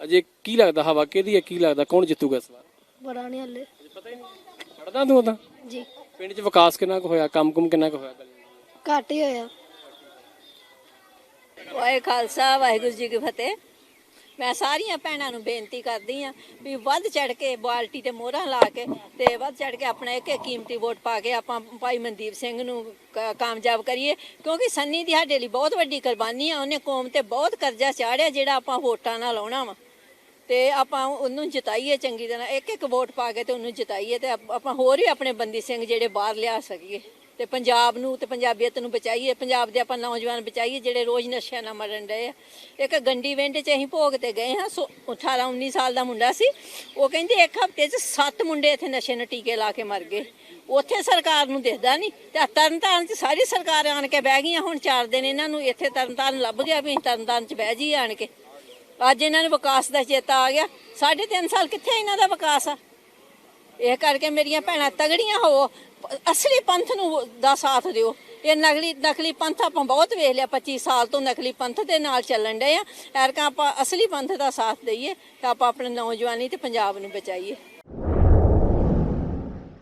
ਅਜੇ ਕੀ ਲੱਗਦਾ ਹਵਾ ਕਿਹਦੀ ਹੈ ਕੀ ਲੱਗਦਾ ਕੌਣ ਜਿੱਤੂਗਾ ਇਸ ਵਾਰ? ਬੜਾ ਨਹੀਂ ਹਲੇ। ਪਤਾ ਹੀ ਨਹੀਂ। ਪੜਦਾ ਤੂੰ ਤਾਂ ਜੀ। ਪਿੰਡ 'ਚ ਵਿਕਾਸ ਕਿੰਨਾ ਕੁ ਹੋਇਆ ਕੰਮ-ਕੁਮ ਕਿੰਨਾ ਕੁ ਹੋਇਆ 'ਚ? ਘੱਟ ਹੀ ਹੋਇਆ। ਵਾਹਿ ਖਾਲਸਾ, ਵਾਹਿਗੁਰੂ ਜੀ ਕੀ ਫਤਿਹ। ਮੈਂ ਸਾਰੀਆਂ ਭੈਣਾਂ ਨੂੰ ਬੇਨਤੀ ਕਰਦੀ ਆ ਵੀ ਵੱਧ ਚੜ ਕੇ ਬਾਲਟੀ ਤੇ ਮੋਹਰਾਂ ਲਾ ਕੇ ਤੇ ਵੱਧ ਚੜ ਕੇ ਆਪਣਾ ਇੱਕ ਇੱਕ ਕੀਮਤੀ ਵੋਟ ਪਾ ਕੇ ਆਪਾਂ ਭਾਈ ਮਨਦੀਪ ਸਿੰਘ ਨੂੰ ਕ- ਕਾਮਯਾਬ ਕਰੀਏ। ਕਿਉਂਕਿ ਸੰਨੀ ਦੀ ਸਾਡੇ ਲਈ ਬਹੁਤ ਵੱਡੀ ਕੁਰਬਾਨੀ ਆ। ਉਹਨੇ ਕੌਮ ਤੇ ਬਹੁਤ ਕਰਜ਼ਾ ਚਾੜਿਆ ਜਿਹੜਾ ਆਪਾਂ ਵੋਟਾਂ ਨਾਲ ਲਾਉਣਾ ਵਾ। ਤੇ ਆਪਾਂ ਉਹਨੂੰ ਜਿਤਾਈਏ ਚੰਗੀ ਤਰ੍ਹਾਂ। ਇੱਕ ਇੱਕ ਵੋਟ ਪਾ ਕੇ ਤੇ ਉਹਨੂੰ ਜਿਤਾਈਏ ਤੇ ਆਪ- ਆਪਾਂ ਹੋਰ ਵੀ ਆਪਣੇ ਬੰਦੀ ਸਿੰਘ ਜਿਹੜੇ ਬਾਹਰ ਲਿਆ ਸਕੀਏ। ਤੇ ਪੰਜਾਬ ਨੂੰ ਤੇ ਪੰਜਾਬੀਅਤ ਨੂੰ ਬਚਾਈਏ, ਪੰਜਾਬ ਦੇ ਆਪਾਂ ਨੌਜਵਾਨ ਬਚਾਈਏ ਜਿਹੜੇ ਰੋਜ਼ ਨਸ਼ਿਆਂ ਨਾਲ ਮਰਨ ਰਹੇ ਆ। ਇੱਕ ਗੰਡੀ ਵਿੰਡ 'ਚ ਅਸੀਂ ਭੋਗ ਤੇ ਗਏ ਹਾਂ, ਸੋ 18 19 ਸਾਲ ਦਾ ਮੁੰਡਾ ਸੀ। ਉਹ ਕਹਿੰਦੇ ਇੱਕ ਹਫ਼ਤੇ 'ਚ ਸੱਤ ਮੁੰਡੇ ਇੱਥੇ ਨਸ਼ੇ ਨਾਲ ਟੀਕੇ ਲਾ ਕੇ ਮਰ ਗਏ। ਉੱਥੇ ਸਰਕਾਰ ਨੂੰ ਦਿਖਦਾ ਨਹੀਂ ਤੇ ਤਰਨਤਾਰਨ 'ਚ ਸਾਰੀ ਸਰਕਾਰ ਆਣ ਕੇ ਬਹਿ ਗਈਆਂ, ਹੁਣ ਚਾਰ ਦਿਨ ਇਹਨਾਂ ਨੂੰ ਇੱਥੇ ਤਰਨਤਾਰਨ ਲੱਭ ਗਿਆ ਵੀ ਅਸੀਂ ਤਰਨਤਾਰਨ 'ਚ ਬਹਿ ਜੀ ਆਣ ਕੇ। ਅੱਜ ਇਹਨਾਂ ਨੂੰ ਵਿਕਾਸ ਦਾ ਚੇਤਾ ਆ ਗਿਆ। ਸਾਢੇ ਤਿੰਨ ਸਾਲ ਕਿੱਥੇ ਇਹਨਾਂ ਦਾ ਵਿਕਾਸ ਆ? ਇਹ ਕਰਕੇ ਮੇਰੀਆਂ ਭੈਣਾਂ ਤਗੜੀਆਂ ਹੋਵੋ ਅਸਲੀ ਪੰਥ ਨੂੰ ਦਾ ਸਾਥ ਦਿਓ। ਇਹ ਨਕਲੀ ਨਕਲੀ ਪੰਥ ਆਪਾਂ ਬਹੁਤ ਵੇਖ ਲਿਆ 25 ਸਾਲ ਤੋਂ ਨਕਲੀ ਪੰਥ ਦੇ ਨਾਲ ਚੱਲਣ ਡਏ ਆ। ਐਰਕਾਂ ਆਪਾਂ ਅਸਲੀ ਪੰਥ ਦਾ ਸਾਥ ਦਈਏ ਤਾਂ ਆਪਾਂ ਆਪਣੇ ਨੌਜਵਾਨੀ ਤੇ ਪੰਜਾਬ ਨੂੰ ਬਚਾਈਏ।